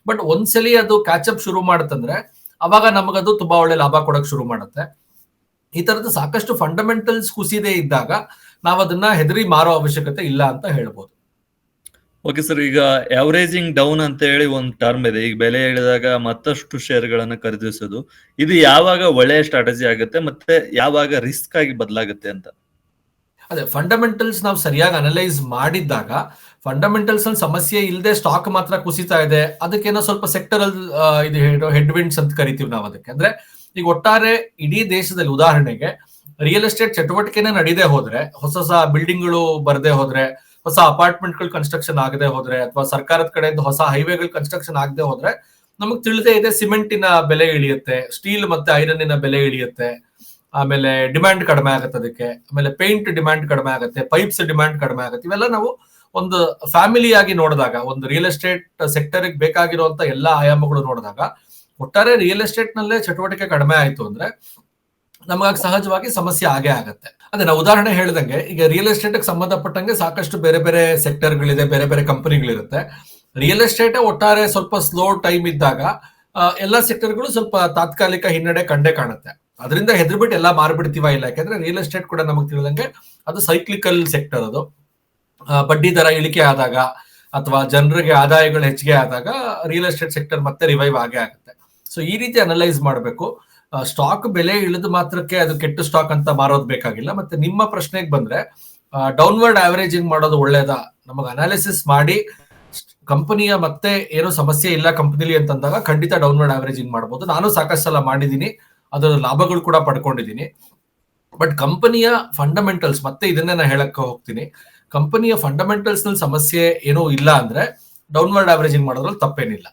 ಬಟ್ ಒಂದ್ಸಲಿ ಅದು ಕ್ಯಾಚಪ್ ಶುರು ಮಾಡುತ್ತಂದ್ರೆ ಅವಾಗ ನಮಗದು ತುಂಬಾ ಒಳ್ಳೆ ಲಾಭ ಕೊಡಕ್ ಶುರು ಮಾಡುತ್ತೆ. ಈ ತರದ ಸಾಕಷ್ಟು ಫಂಡಮೆಂಟಲ್ಸ್ ಕುಸಿದೇ ಇದ್ದಾಗ ನಾವು ಅದನ್ನ ಹೆದರಿ ಮಾರೋ ಅವಶ್ಯಕತೆ ಇಲ್ಲ ಅಂತ ಹೇಳ್ಬೋದು. ಓಕೆ ಸರ್ ಈಗ ಎವರೇಜಿಂಗ್ ಡೌನ್ ಅಂತ ಹೇಳಿ ಒಂದು ಟರ್ಮ್ ಇದೆ. ಈಗ ಬೆಲೆ ಇಳಿದಾಗ ಮತ್ತಷ್ಟು ಶೇರ್ಗಳನ್ನು ಖರೀದಿಸೋದು. ಇದು ಯಾವಾಗ ಒಳ್ಳೆಯ ಸ್ಟ್ರಾಟಜಿ ಆಗುತ್ತೆ ಮತ್ತೆ ಯಾವಾಗ ರಿಸ್ಕ್ ಆಗಿ ಬದಲಾಗುತ್ತೆ ಅಂತ? ಅದೇ ಫಂಡಮೆಂಟಲ್ಸ್ ನಾವು ಸರಿಯಾಗಿ ಅನಲೈಸ್ ಮಾಡಿದ್ದಾಗ ಫಂಡಮೆಂಟಲ್ಸ್ ಅಲ್ಲಿ ಸಮಸ್ಯೆ ಇಲ್ಲದೆ ಸ್ಟಾಕ್ ಮಾತ್ರ ಕುಸಿತಾ ಇದೆ. ಅದಕ್ಕೇನೋ ಸ್ವಲ್ಪ ಸೆಕ್ಟರಲ್ ಇದು ಹೆಡ್ ವಿಂಡ್ಸ್ ಅಂತ ಕರಿತೀವಿ ನಾವು ಅದಕ್ಕೆ. ಅಂದ್ರೆ ಈಗ ಒಟ್ಟಾರೆ ಇಡೀ ದೇಶದಲ್ಲಿ ಉದಾಹರಣೆಗೆ ರಿಯಲ್ ಎಸ್ಟೇಟ್ ಚಟುವಟಿಕೆನೇ ನಡೀದೇ ಹೋದ್ರೆ, ಹೊಸ ಹೊಸ ಬಿಲ್ಡಿಂಗ್ಗಳು ಬರದೇ ಹೋದ್ರೆ ಹೊಸ ಅಪಾರ್ಟ್ಮೆಂಟ್ಗಳು ಕನ್ಸ್ಟ್ರಕ್ಷನ್ ಆಗದೆ ಹೋದ್ರೆ ಅಥವಾ ಸರ್ಕಾರದ ಕಡೆಯಿಂದ ಹೊಸ ಹೈವೇಗಳು ಕನ್ಸ್ಟ್ರಕ್ಷನ್ ಆಗದೆ ಹೋದ್ರೆ ನಮಗ್ ತಿಳಿದೇ ಇದೆ ಸಿಮೆಂಟಿನ ಬೆಲೆ ಇಳಿಯುತ್ತೆ ಸ್ಟೀಲ್ ಮತ್ತೆ ಐರನ್ನಿನ ಬೆಲೆ ಇಳಿಯುತ್ತೆ, ಆಮೇಲೆ ಡಿಮ್ಯಾಂಡ್ ಕಡಿಮೆ ಆಗುತ್ತೆ ಅದಕ್ಕೆ, ಆಮೇಲೆ ಪೇಂಟ್ ಡಿಮ್ಯಾಂಡ್ ಕಡಿಮೆ ಆಗುತ್ತೆ ಪೈಪ್ಸ್ ಡಿಮ್ಯಾಂಡ್ ಕಡಿಮೆ ಆಗುತ್ತೆ, ಇವೆಲ್ಲ ನಾವು ಒಂದು ಫ್ಯಾಮಿಲಿ ಆಗಿ ನೋಡಿದಾಗ, ಒಂದು ರಿಯಲ್ ಎಸ್ಟೇಟ್ ಸೆಕ್ಟರ್ ಬೇಕಾಗಿರುವಂತ ಎಲ್ಲಾ ಆಯಾಮಗಳು ನೋಡಿದಾಗ ಒಟ್ಟಾರೆ ರಿಯಲ್ ಎಸ್ಟೇಟ್ ನಲ್ಲೇ ಚಟುವಟಿಕೆ ಕಡಿಮೆ ಆಯ್ತು ಅಂದ್ರೆ ನಮಗಾಗಿ ಸಹಜವಾಗಿ ಸಮಸ್ಯೆ ಆಗೇ ಆಗತ್ತೆ. ಅದೇ ನಾವು ಉದಾಹರಣೆ ಹೇಳಿದಂಗೆ, ಈಗ ರಿಯಲ್ ಎಸ್ಟೇಟ್ ಸಂಬಂಧಪಟ್ಟಂಗೆ ಸಾಕಷ್ಟು ಬೇರೆ ಬೇರೆ ಸೆಕ್ಟರ್ಗಳಿದೆ ಬೇರೆ ಬೇರೆ ಕಂಪನಿಗಳಿರುತ್ತೆ ರಿಯಲ್ ಎಸ್ಟೇಟ್ ಒಟ್ಟಾರೆ ಸ್ವಲ್ಪ ಸ್ಲೋ ಟೈಮ್ ಇದ್ದಾಗ ಎಲ್ಲ ಸೆಕ್ಟರ್ಗಳು ಸ್ವಲ್ಪ ತಾತ್ಕಾಲಿಕ ಹಿನ್ನಡೆ ಕಂಡೇ ಕಾಣುತ್ತೆ. ಅದರಿಂದ ಹೆದರ್ಬಿಟ್ಟು ಎಲ್ಲ ಮಾರ್ಬಿಡ್ತೀವ ಇಲ್ಲ? ಯಾಕಂದ್ರೆ ರಿಯಲ್ ಎಸ್ಟೇಟ್ ಕೂಡ ನಮಗೆ ತಿಳಿದಂಗೆ ಅದು ಸೈಕ್ಲಿಕಲ್ ಸೆಕ್ಟರ್ ಅದು. ಬಡ್ಡಿ ದರ ಇಳಿಕೆ ಆದಾಗ ಅಥವಾ ಜನರಿಗೆ ಆದಾಯಗಳು ಹೆಚ್ಚಿಗೆ ಆದಾಗ ರಿಯಲ್ ಎಸ್ಟೇಟ್ ಸೆಕ್ಟರ್ ಮತ್ತೆ ರಿವೈವ್ ಆಗೇ ಆಗುತ್ತೆ. ಸೊ ಈ ರೀತಿ ಅನಲೈಸ್ ಮಾಡಬೇಕು. ಸ್ಟಾಕ್ ಬೆಲೆ ಇಳಿದು ಮಾತ್ರಕ್ಕೆ ಅದು ಕೆಟ್ಟ ಸ್ಟಾಕ್ ಅಂತ ಮಾರೋದು ಬೇಕಾಗಿಲ್ಲ. ಮತ್ತೆ ನಿಮ್ಮ ಪ್ರಶ್ನೆಗೆ ಬಂದ್ರೆ ಡೌನ್ವರ್ಡ್ ಆವರೇಜಿಂಗ್ ಮಾಡೋದು ಒಳ್ಳೇದಾ? ನಮಗೆ ಅನಾಲಿಸಿಸ್ ಮಾಡಿ ಕಂಪನಿಯ ಮತ್ತೆ ಏನೋ ಸಮಸ್ಯೆ ಇಲ್ಲ ಕಂಪನಿಲಿ ಅಂತಂದಾಗ ಖಂಡಿತ ಡೌನ್ವರ್ಡ್ ಆವರೇಜಿಂಗ್ ಮಾಡಬಹುದು ನಾನು ಸಾಕಷ್ಟು ಸಲ ಮಾಡಿದ್ದೀನಿ ಅದರ ಲಾಭಗಳು ಕೂಡ ಪಡ್ಕೊಂಡಿದ್ದೀನಿ ಬಟ್ ಕಂಪನಿಯ ಫಂಡಮೆಂಟಲ್ಸ್ ಮತ್ತೆ ಇದನ್ನೇ ನಾನು ಹೇಳಕ್ಕೆ ಹೋಗ್ತೀನಿ. ಕಂಪನಿಯ ಫಂಡಮೆಂಟಲ್ಸ್ನಲ್ಲಿ ಸಮಸ್ಯೆ ಏನೂ ಇಲ್ಲ ಅಂದ್ರೆ ಡೌನ್ವರ್ಡ್ ಆವರೇಜಿಂಗ್ ಮಾಡೋದ್ರಲ್ಲಿ ತಪ್ಪೇನಿಲ್ಲ.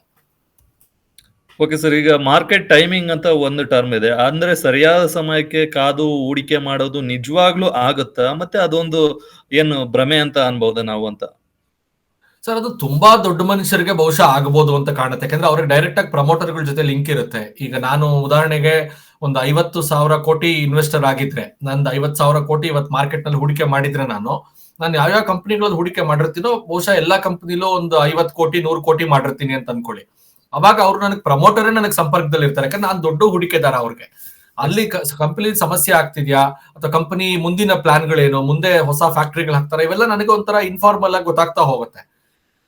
ಓಕೆ ಸರ್ ಈಗ ಮಾರ್ಕೆಟ್ ಟೈಮಿಂಗ್ ಅಂತ ಒಂದು ಟರ್ಮ್ ಇದೆ. ಅಂದ್ರೆ ಸರಿಯಾದ ಸಮಯಕ್ಕೆ ಕಾದು ಹೂಡಿಕೆ ಮಾಡೋದು ನಿಜವಾಗ್ಲೂ ಆಗುತ್ತಾ? ಮತ್ತೆ ಅದೊಂದು ಏನು ಭ್ರಮೆ ಅಂತ ಅನ್ಬಹುದಾ ನಾವು ಅಂತ? ಸರ್ ಅದು ತುಂಬಾ ದೊಡ್ಡ ಮನುಷ್ಯರಿಗೆ ಬಹುಶಃ ಆಗಬಹುದು ಅಂತ ಕಾಣುತ್ತೆ. ಯಾಕಂದ್ರೆ ಅವ್ರಿಗೆ ಡೈರೆಕ್ಟ್ ಆಗಿ ಪ್ರಮೋಟರ್ಗಳ ಜೊತೆ ಲಿಂಕ್ ಇರುತ್ತೆ. ಈಗ ನಾನು ಉದಾಹರಣೆಗೆ ಒಂದು ಐವತ್ತು ಸಾವಿರ ಕೋಟಿ ಇನ್ವೆಸ್ಟರ್ ಆಗಿದ್ರೆ, ನಂದು ಐವತ್ ಸಾವಿರ ಕೋಟಿ ಇವತ್ತು ಮಾರ್ಕೆಟ್ನಲ್ಲಿ ಹೂಡಿಕೆ ಮಾಡಿದ್ರೆ ನಾನು ನಾನು ಯಾವ್ಯಾವ ಕಂಪನಿಗಳಲ್ಲಿ ಹೂಡಿಕೆ ಮಾಡಿರ್ತೀನೋ, ಬಹುಶಃ ಎಲ್ಲಾ ಕಂಪನಿಲೂ ಒಂದು ಐವತ್ತು ಕೋಟಿ, ನೂರು ಕೋಟಿ ಮಾಡಿರ್ತೀನಿ ಅಂತ ಅನ್ಕೊಳ್ಳಿ. ಅವಾಗ ಅವ್ರು ನನಗೆ ಪ್ರಮೋಟರೇ ನನಗೆ ಸಂಪರ್ಕದಲ್ಲಿ ಇರ್ತಾರೆ. ಯಾಕಂದ್ರೆ ನಾನು ದೊಡ್ಡ ಹೂಡಿಕೆದಾರ ಅವ್ರಿಗೆ. ಅಲ್ಲಿ ಕಂಪನಿ ಸಮಸ್ಯೆ ಆಗ್ತಿದ್ಯಾ? ಅಥವಾ ಕಂಪನಿ ಮುಂದಿನ ಪ್ಲಾನ್ಗಳೇನು? ಮುಂದೆ ಹೊಸ ಫ್ಯಾಕ್ಟ್ರಿಗಳು ಹಾಕ್ತಾರೆ? ಇವೆಲ್ಲ ನನಗೆ ಒಂಥರ ಇನ್ಫಾರ್ಮಲ್ ಆಗಿ ಗೊತ್ತಾಗ್ತಾ ಹೋಗುತ್ತೆ.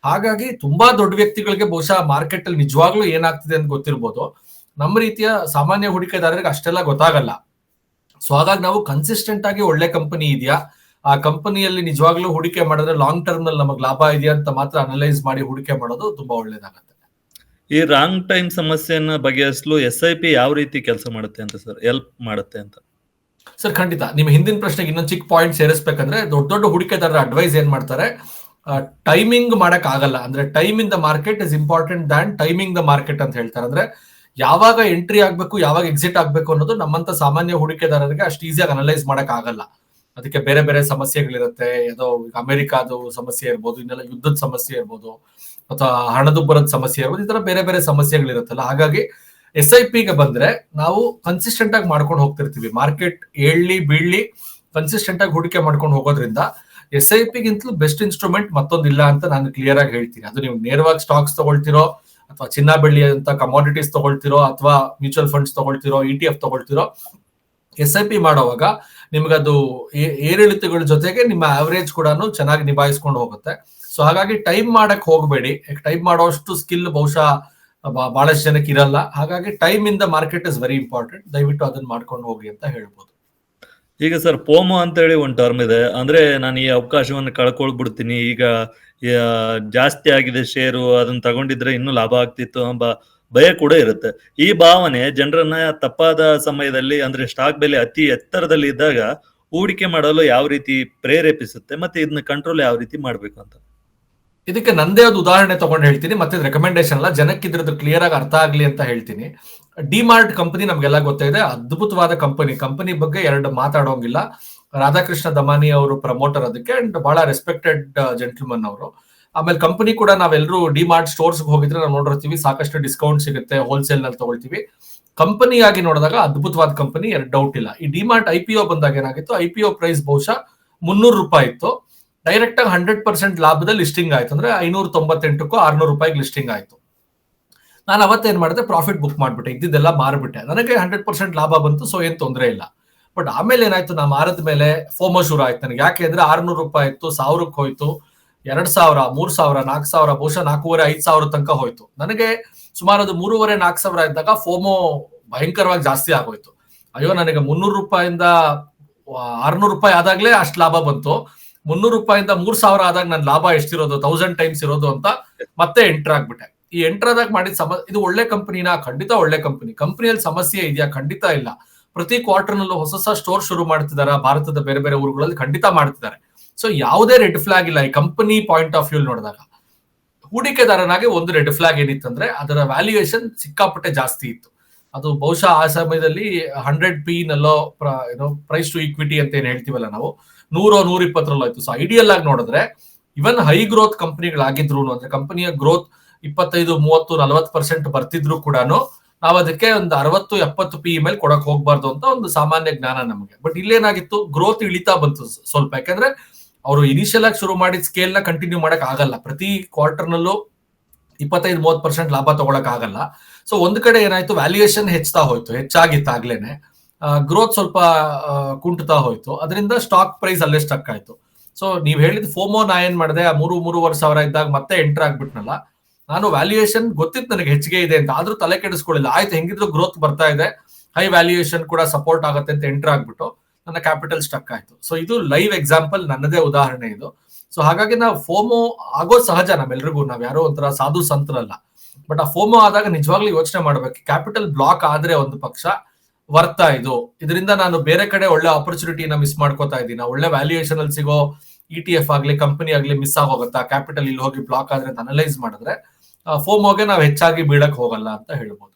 ಹಾಗಾಗಿ ತುಂಬಾ ದೊಡ್ಡ ವ್ಯಕ್ತಿಗಳಿಗೆ ಬಹುಶಃ ಮಾರ್ಕೆಟ್ ಅಲ್ಲಿ ನಿಜವಾಗ್ಲೂ ಏನಾಗ್ತಿದೆ ಅಂತ ಗೊತ್ತಿರ್ಬೋದು. ನಮ್ಮ ರೀತಿಯ ಸಾಮಾನ್ಯ ಹೂಡಿಕೆದಾರರಿಗೆ ಅಷ್ಟೆಲ್ಲ ಗೊತ್ತಾಗಲ್ಲ. ಸೊ ಹಾಗಾಗಿ ನಾವು ಕನ್ಸಿಸ್ಟೆಂಟ್ ಆಗಿ ಒಳ್ಳೆ ಕಂಪನಿ ಇದೆಯಾ? ಆ ಕಂಪನಿಯಲ್ಲಿ ನಿಜವಾಗ್ಲೂ ಹೂಡಿಕೆ ಮಾಡಿದ್ರೆ ಲಾಂಗ್ ಟರ್ಮ್ನಲ್ಲಿ ನಮಗೆ ಲಾಭ ಇದೆಯಾ ಅಂತ ಮಾತ್ರ ಅನಲೈಸ್ ಮಾಡಿ ಹೂಡಿಕೆ ಮಾಡೋದು ತುಂಬಾ ಒಳ್ಳೇದಾಗತ್ತೆ. ಈ ರಾಂಗ್ ಟೈಮ್ ಸಮಸ್ಯೆಯನ್ನ ಬಗೆಹರಿಸಲು ಎಸ್ ಐ ಪಿ ಯಾವ ರೀತಿ ಕೆಲಸ ಮಾಡುತ್ತೆ ಅಂತ ಸರ್ ಹೆಲ್ಪ್ ಮಾಡುತ್ತೆ ಅಂತ? ಸರ್ ಖಂಡಿತ. ನಿಮ್ಮ ಹಿಂದಿನ ಪ್ರಶ್ನೆಗೆ ಇನ್ನೊಂದು ಚಿಕ್ಕ ಪಾಯಿಂಟ್ ಸೇರಿಸ್ಬೇಕಂದ್ರೆ ದೊಡ್ಡ ದೊಡ್ಡ ಹೂಡಿಕೆದಾರರ ಅಡ್ವೈಸ್ ಏನ್ ಮಾಡ್ತಾರೆ? ಟೈಮಿಂಗ್ ಮಾಡಕ್ ಆಗಲ್ಲ. ಅಂದ್ರೆ time in the market is important than timing the market ಅಂತ ಹೇಳ್ತಾರೆ. ಅಂದ್ರೆ ಯಾವಾಗ ಎಂಟ್ರಿ ಆಗ್ಬೇಕು, ಯಾವಾಗ ಎಕ್ಸಿಟ್ ಆಗ್ಬೇಕು ಅನ್ನೋದು ನಮ್ಮಂತ ಸಾಮಾನ್ಯ ಹೂಡಿಕೆದಾರರಿಗೆ ಅಷ್ಟು ಈಸಿಯಾಗಿ ಅನಲೈಸ್ ಮಾಡಕ್ ಆಗಲ್ಲ. ಅದಕ್ಕೆ ಬೇರೆ ಬೇರೆ ಸಮಸ್ಯೆಗಳಿರುತ್ತೆ. ಅಮೆರಿಕಾದ ಅಮೆರಿಕಾದು ಸಮಸ್ಯೆ ಇರ್ಬೋದು, ಇನ್ನೆಲ್ಲ ಯುದ್ಧದ ಸಮಸ್ಯೆ ಇರ್ಬೋದು. ಅಥವಾ ಹಣದುಬ್ಬರದ ಸಮಸ್ಯೆ ಇರ್ಬೋದು ಈ ತರ ಬೇರೆ ಬೇರೆ ಸಮಸ್ಯೆಗಳಿರುತ್ತಲ್ಲ, ಹಾಗಾಗಿ ಎಸ್ ಐ ಪಿಗೆ ಬಂದ್ರೆ ನಾವು ಕನ್ಸಿಸ್ಟೆಂಟ್ ಆಗಿ ಮಾಡ್ಕೊಂಡು ಹೋಗ್ತಿರ್ತೀವಿ. ಮಾರ್ಕೆಟ್ ಏಳ್ಲಿ, ಬೀಳ್ಲಿ ಕನ್ಸಿಸ್ಟೆಂಟ್ ಆಗಿ ಹೂಡಿಕೆ ಮಾಡ್ಕೊಂಡು ಹೋಗೋದ್ರಿಂದ ಎಸ್ ಐ ಪಿಗಿಂತಲೂ ಬೆಸ್ಟ್ ಇನ್ಸ್ಟ್ರೂಮೆಂಟ್ ಮತ್ತೊಂದಿಲ್ಲ ಅಂತ ನಾನು ಕ್ಲಿಯರ್ ಆಗಿ ಹೇಳ್ತೀನಿ. ಅದು ನೀವು ನೇರವಾಗಿ ಸ್ಟಾಕ್ಸ್ ತಗೊಳ್ತಿರೋ ಅಥವಾ ಚಿನ್ನ, ಬೆಳ್ಳಿ ಅಂತ ಕಮಾಡಿಟೀಸ್ ತಗೊಳ್ತಿರೋ ಅಥವಾ ಮ್ಯೂಚುವಲ್ ಫಂಡ್ಸ್ ತಗೊಳ್ತಿರೋ ಇ ಟಿ ಎಫ್ ತಗೊಳ್ತಿರೋ ಎಸ್ ಐ ಪಿ ಮಾಡುವಾಗ ನಿಮ್ಗದು ಏರಿಳಿತಗಳ ಜೊತೆಗೆ ನಿಮ್ಮ ಆವರೇಜ್ ಕೂಡ ಚೆನ್ನಾಗಿ ನಿಭಾಯಿಸ್ಕೊಂಡು ಹೋಗುತ್ತೆ. ಸೊ ಹಾಗಾಗಿ ಟೈಪ್ ಮಾಡಕ್ ಹೋಗಬೇಡಿ. ಟೈಪ್ ಮಾಡೋಷ್ಟು ಸ್ಕಿಲ್ ಬಹುಶಃ ಬಹಳಷ್ಟು ಜನಕ್ಕೆ ಇರಲ್ಲ. ಹಾಗಾಗಿ time in the market is very important ದಯವಿಟ್ಟು ಅದನ್ನ ಮಾಡ್ಕೊಂಡು ಹೋಗಿ ಅಂತ ಹೇಳ್ಬೋದು. ಈಗ ಸರ್ ಪೋಮೋ ಅಂತ ಹೇಳಿ ಒಂದು ಟರ್ಮ್ ಇದೆ. ಅಂದ್ರೆ ನಾನು ಈ ಅವಕಾಶವನ್ನು ಕಳ್ಕೊಳ್ಬಿಡ್ತೀನಿ. ಈಗ ಜಾಸ್ತಿ ಆಗಿದೆ ಶೇರು ಅದನ್ನ ತಗೊಂಡಿದ್ರೆ ಇನ್ನೂ ಲಾಭ ಆಗ್ತಿತ್ತು ಎಂಬ ಭಯ ಕೂಡ ಇರುತ್ತೆ. ಈ ಭಾವನೆ ಜನರನ್ನ ತಪ್ಪಾದ ಸಮಯದಲ್ಲಿ, ಅಂದ್ರೆ ಸ್ಟಾಕ್ ಬೆಲೆ ಅತಿ ಎತ್ತರದಲ್ಲಿ ಇದ್ದಾಗ, ಹೂಡಿಕೆ ಮಾಡಲು ಯಾವ ರೀತಿ ಪ್ರೇರೇಪಿಸುತ್ತೆ ಮತ್ತೆ ಇದನ್ನ ಕಂಟ್ರೋಲ್ ಯಾವ ರೀತಿ ಮಾಡ್ಬೇಕು ಅಂತ. ಇದಕ್ಕೆ ನಂದೇ ಒಂದು ಉದಾಹರಣೆ ತಗೊಂಡು ಹೇಳ್ತೀನಿ, ಮತ್ತೆ ರೆಕಮೆಂಡೇಶನ್ ಅಲ್ಲ. ಜನಕ್ಕೆ ಇದ್ರದ್ದು ಕ್ಲಿಯರ್ ಆಗಿ ಅರ್ಥ ಆಗಲಿ ಅಂತ ಹೇಳ್ತೀನಿ. ಡಿಮಾರ್ಟ್ ಕಂಪನಿ ನಮ್ಗೆಲ್ಲ ಗೊತ್ತಿದೆ ಅದ್ಭುತವಾದ ಕಂಪನಿ ಕಂಪನಿ ಬಗ್ಗೆ ಎರಡು ಮಾತಾಡೋಂಗಿಲ್ಲ. ರಾಧಾಕೃಷ್ಣ ದಮಾನಿ ಅವರು ಪ್ರಮೋಟರ್ ಅದಕ್ಕೆ ಅಂಡ್ ಬಹಳ ರೆಸ್ಪೆಕ್ಟೆಡ್ ಜೆಂಟ್ಲ್ಮನ್ ಅವರು. ಆಮೇಲೆ ಕಂಪನಿ ಕೂಡ ನಾವೆಲ್ಲರೂ ಡಿಮಾರ್ಟ್ ಸ್ಟೋರ್ಸ್ ಹೋಗಿದ್ರೆ ನಾವು ನೋಡಿರ್ತೀವಿ. ಸಾಕಷ್ಟು ಡಿಸ್ಕೌಂಟ್ ಸಿಗುತ್ತೆ. ಹೋಲ್ಸೇಲ್ನಲ್ಲಿ ತಗೊಳ್ತೀವಿ. ಕಂಪನಿ ಆಗಿ ನೋಡಿದಾಗ ಅದ್ಭುತವಾದ ಕಂಪನಿ ಎರಡು ಡೌಟ್ ಇಲ್ಲ. ಈ ಡಿಮಾರ್ಟ್ ಐ ಪಿ ಒ ಬಂದಾಗ ಏನಾಗಿತ್ತು? ಐ ಪಿ ಒ ಪ್ರೈಸ್ ಬಹುಶಃ ಮುನ್ನೂರು ರೂಪಾಯಿ ಇತ್ತು. ಡೈರೆಕ್ಟ್ ಆಗಿ ಹಂಡ್ರೆಡ್ ಪರ್ಸೆಂಟ್ ಲಾಭದಲ್ಲಿ ಲಿಸ್ಟಿಂಗ್ ಆಯ್ತು ಅಂದ್ರೆ ಐನೂರ ತೊಂಬತ್ತೆಂಟಕ್ಕೂ ಆರ್ನೂರು ರೂಪಾಯಿಗೆ ಲಿಸ್ಟಿಂಗ್ ಆಯ್ತು. ನಾನು ಅವತ್ತೇನ್ ಮಾಡಿದೆ? ಪ್ರಾಫಿಟ್ ಬುಕ್ ಮಾಡ್ಬಿಟ್ಟೆ. ಇದ್ದಿದ್ದೆಲ್ಲ ಮಾರ್ಬಿಟ್ಟೆ. ನನಗೆ ಹಂಡ್ರೆಡ್ ಪರ್ಸೆಂಟ್ ಲಾಭ ಬಂತು ಸೊ ಏನ್ ತೊಂದರೆ ಇಲ್ಲ. ಬಟ್ ಆಮೇಲೆ ಏನಾಯ್ತು? ನಾ ಮಾರದ ಮೇಲೆ ಫೋಮೋ ಶುರು ಆಯ್ತು ನನಗೆ. ಯಾಕೆ ಅಂದ್ರೆ ಆರ್ನೂರು ರೂಪಾಯಿ ಇತ್ತು, ಸಾವಿರಕ್ಕೆ ಹೋಯ್ತು, ಎರಡ್ ಸಾವಿರ, ಮೂರ್ ಸಾವಿರ, ನಾಲ್ಕು ಸಾವಿರ, ಬಹುಶಃ ನಾಲ್ಕೂವರೆ, ಐದ್ ಸಾವಿರ ತನಕ ಹೋಯ್ತು. ನನಗೆ ಸುಮಾರು ಅದು ಮೂರುವರೆ, ನಾಲ್ಕು ಸಾವಿರ ಇದ್ದಾಗ ಫೋಮೋ ಭಯಂಕರವಾಗಿ ಜಾಸ್ತಿ ಆಗೋಯ್ತು. ಅಯ್ಯೋ, ನನಗೆ ಮುನ್ನೂರು ರೂಪಾಯಿಂದ ಆರ್ನೂರು ರೂಪಾಯಿ ಆದಾಗ್ಲೇ ಅಷ್ಟು ಲಾಭ ಬಂತು. ಮುನ್ನೂರು ರೂಪಾಯಿಂದ ಮೂರ್ ಸಾವಿರ ಆದಾಗ ನನ್ನ ಲಾಭ ಎಷ್ಟಿರೋದು ತೌಸಂಡ್ ಟೈಮ್ಸ್ ಇರೋದು ಅಂತ ಮತ್ತೆ ಎಂಟರ್ ಆಗ್ಬಿಟ್ಟೆ. ಈ ಎಂಟರ್ ಆದಾಗ ಮಾಡಿದ ಸಮ, ಇದು ಒಳ್ಳೆ ಕಂಪನಿನಾ? ಖಂಡಿತ ಒಳ್ಳೆ ಕಂಪನಿ. ಕಂಪನಿಯಲ್ಲಿ ಸಮಸ್ಯೆ ಇದೆಯಾ? ಖಂಡಿತ ಇಲ್ಲ. ಪ್ರತಿ ಕ್ವಾರ್ಟರ್ನಲ್ಲೂ ಹೊಸ ಹೊಸ ಸ್ಟೋರ್ ಶುರು ಮಾಡ್ತಿದ್ದಾರೆ ಭಾರತದ ಬೇರೆ ಬೇರೆ ಊರುಗಳಲ್ಲಿ ಖಂಡಿತ ಮಾಡ್ತಿದ್ದಾರೆ. ಸೊ ಯಾವುದೇ ರೆಡ್ ಫ್ಲಾಗ್ ಇಲ್ಲ. ಈ ಕಂಪನಿ ಪಾಯಿಂಟ್ ಆಫ್ ವ್ಯೂ ನೋಡಿದಾಗ. ಹೂಡಿಕೆದಾರನಾಗಿ ಒಂದು ರೆಡ್ ಫ್ಲಾಗ್ ಏನಿತ್ತಂದ್ರೆ ಅದರ ವ್ಯಾಲ್ಯೂಯೇಷನ್ ಸಿಕ್ಕಾಪಟ್ಟೆ ಜಾಸ್ತಿ ಇತ್ತು. ಅದು ಬಹುಶಃ ಆ ಸಮಯದಲ್ಲಿ ಹಂಡ್ರೆಡ್ ಪಿ ನಲ್ಲೋ ಏನೋ ಪ್ರೈಸ್ ಟು ಈಕ್ವಿಟಿ ಅಂತ ಏನ್ ಹೇಳ್ತೀವಲ್ಲ ನಾವು. ನೂರೋ ನೂರ ಇಪ್ಪತ್ತರಲ್ಲಿ ಆಯ್ತು. ಸೊ ಐಡಿಯಲ್ ಆಗಿ ನೋಡಿದ್ರೆ ಇವನ್ ಹೈ ಗ್ರೋತ್ ಕಂಪನಿಗಳಾಗಿದ್ರು ಅಂದ್ರೆ ಕಂಪನಿಯ ಗ್ರೋತ್ ಇಪ್ಪತ್ತೈದು, ಮೂವತ್ತು, ನಲವತ್ತು ಪರ್ಸೆಂಟ್ ಬರ್ತಿದ್ರು ಕೂಡ ನಾವು ಅದಕ್ಕೆ ಒಂದು ಅರವತ್ತು, ಎಪ್ಪತ್ತು ಪಿ ಇ ಮೇಲೆ ಕೊಡಕ್ ಹೋಗ್ಬಾರ್ದು ಅಂತ ಒಂದು ಸಾಮಾನ್ಯ ಜ್ಞಾನ ನಮಗೆ. ಬಟ್ ಇಲ್ಲೇನಾಗಿತ್ತು? ಗ್ರೋತ್ ಇಳಿತಾ ಬಂತು ಸ್ವಲ್ಪ. ಯಾಕಂದ್ರೆ ಅವರು ಇನಿಷಿಯಲ್ ಆಗಿ ಶುರು ಮಾಡಿದ ಸ್ಕೇಲ್ನ ಕಂಟಿನ್ಯೂ ಮಾಡಕ್ ಆಗಲ್ಲ. ಪ್ರತಿ ಕ್ವಾರ್ಟರ್ ನಲ್ಲೂ ಇಪ್ಪತ್ತೈದು, ಮೂವತ್ತು ಪರ್ಸೆಂಟ್ ಲಾಭ ತಗೊಳಕ್ ಆಗಲ್ಲ. ಸೊ ಒಂದ್ ಕಡೆ ಏನಾಯ್ತು? ವ್ಯಾಲ್ಯೂಯೇಷನ್ ಹೆಚ್ಚಾ ಹೋಯ್ತು. ಹೆಚ್ಚಾಗಿತ್ತು ಆಗ್ಲೇನೆ ಗ್ರೋತ್ ಸ್ವಲ್ಪ ಕುಂಟುತ್ತಾ ಹೋಯ್ತು. ಅದರಿಂದ ಸ್ಟಾಕ್ ಪ್ರೈಸ್ ಅಲ್ಲೇ ಸ್ಟಕ್ ಆಯ್ತು. ಸೊ ನೀವು ಹೇಳಿದ ಫೋಮೋ ನಾ ಏನ್ ಮಾಡಿದೆ? ಆ ಮೂರು, ಮೂರುವರೆ ಸಾವಿರ ಇದ್ದಾಗ ಮತ್ತೆ ಎಂಟರ್ ಆಗ್ಬಿಟ್ನಲ್ಲ. ನಾನು ವ್ಯಾಲ್ಯೂಯೇಷನ್ ಗೊತ್ತಿತ್ತು ನನಗೆ ಹೆಚ್ಚಿಗೆ ಇದೆ ಅಂತ, ಆದ್ರೂ ತಲೆ ಕೆಡಿಸ್ಕೊಳ್ಳಿಲ್ಲ. ಆಯ್ತು, ಹೆಂಗಿದ್ರು ಗ್ರೋತ್ ಬರ್ತಾ ಇದೆ. ಹೈ ವ್ಯಾಲ್ಯೂಯೇಷನ್ ಕೂಡ ಸಪೋರ್ಟ್ ಆಗುತ್ತೆ ಅಂತ ಎಂಟರ್ ಆಗ್ಬಿಟ್ಟು ನನ್ನ ಕ್ಯಾಪಿಟಲ್ ಸ್ಟಕ್ ಆಯ್ತು. ಸೊ ಇದು ಲೈವ್ ಎಕ್ಸಾಂಪಲ್ ನನ್ನದೇ ಉದಾಹರಣೆ ಇದು. ಸೊ ಹಾಗಾಗಿ ನಾವು ಫೋಮೋ ಆಗೋ ಸಹಜ ನಮ್ಮೆಲ್ರಿಗೂ. ನಾವ್ ಯಾರೋ ಒಂಥರ ಸಾಧು ಸಂತರಲ್ಲ. ಬಟ್ ಆ ಫೋಮೋ ಆದಾಗ ನಿಜವಾಗ್ಲೂ ಯೋಚನೆ ಮಾಡ್ಬೇಕು. ಕ್ಯಾಪಿಟಲ್ ಬ್ಲಾಕ್ ಆದ್ರೆ ಒಂದು ಪಕ್ಷ ವರ್ತಾ ಇದು. ಇದರಿಂದ ನಾನು ಬೇರೆ ಕಡೆ ಒಳ್ಳೆ ಆಪರ್ಚುನಿಟಿನ ಮಿಸ್ ಮಾಡ್ಕೋತಾ ಇದ್ದೀನಿ. ಒಳ್ಳೆ ವ್ಯಾಲ್ಯೂಯೇಷನ್ ಅಲ್ಲಿ ಸಿಗೋ ಇ ಟಿ ಎಫ್ ಆಗ್ಲಿ ಕಂಪನಿ ಆಗ್ಲಿ ಮಿಸ್ ಆಗೋಗುತ್ತಾ? ಕ್ಯಾಪಿಟಲ್ ಇಲ್ಲಿ ಹೋಗಿ ಬ್ಲಾಕ್ ಆದ್ರೆ ಅಂತ ಅನಲೈಸ್ ಮಾಡಿದ್ರೆ ಫೋಮೋಗೆ ನಾವು ಹೆಚ್ಚಾಗಿ ಬೀಳಕ್ ಹೋಗಲ್ಲ ಅಂತ ಹೇಳ್ಬೋದು.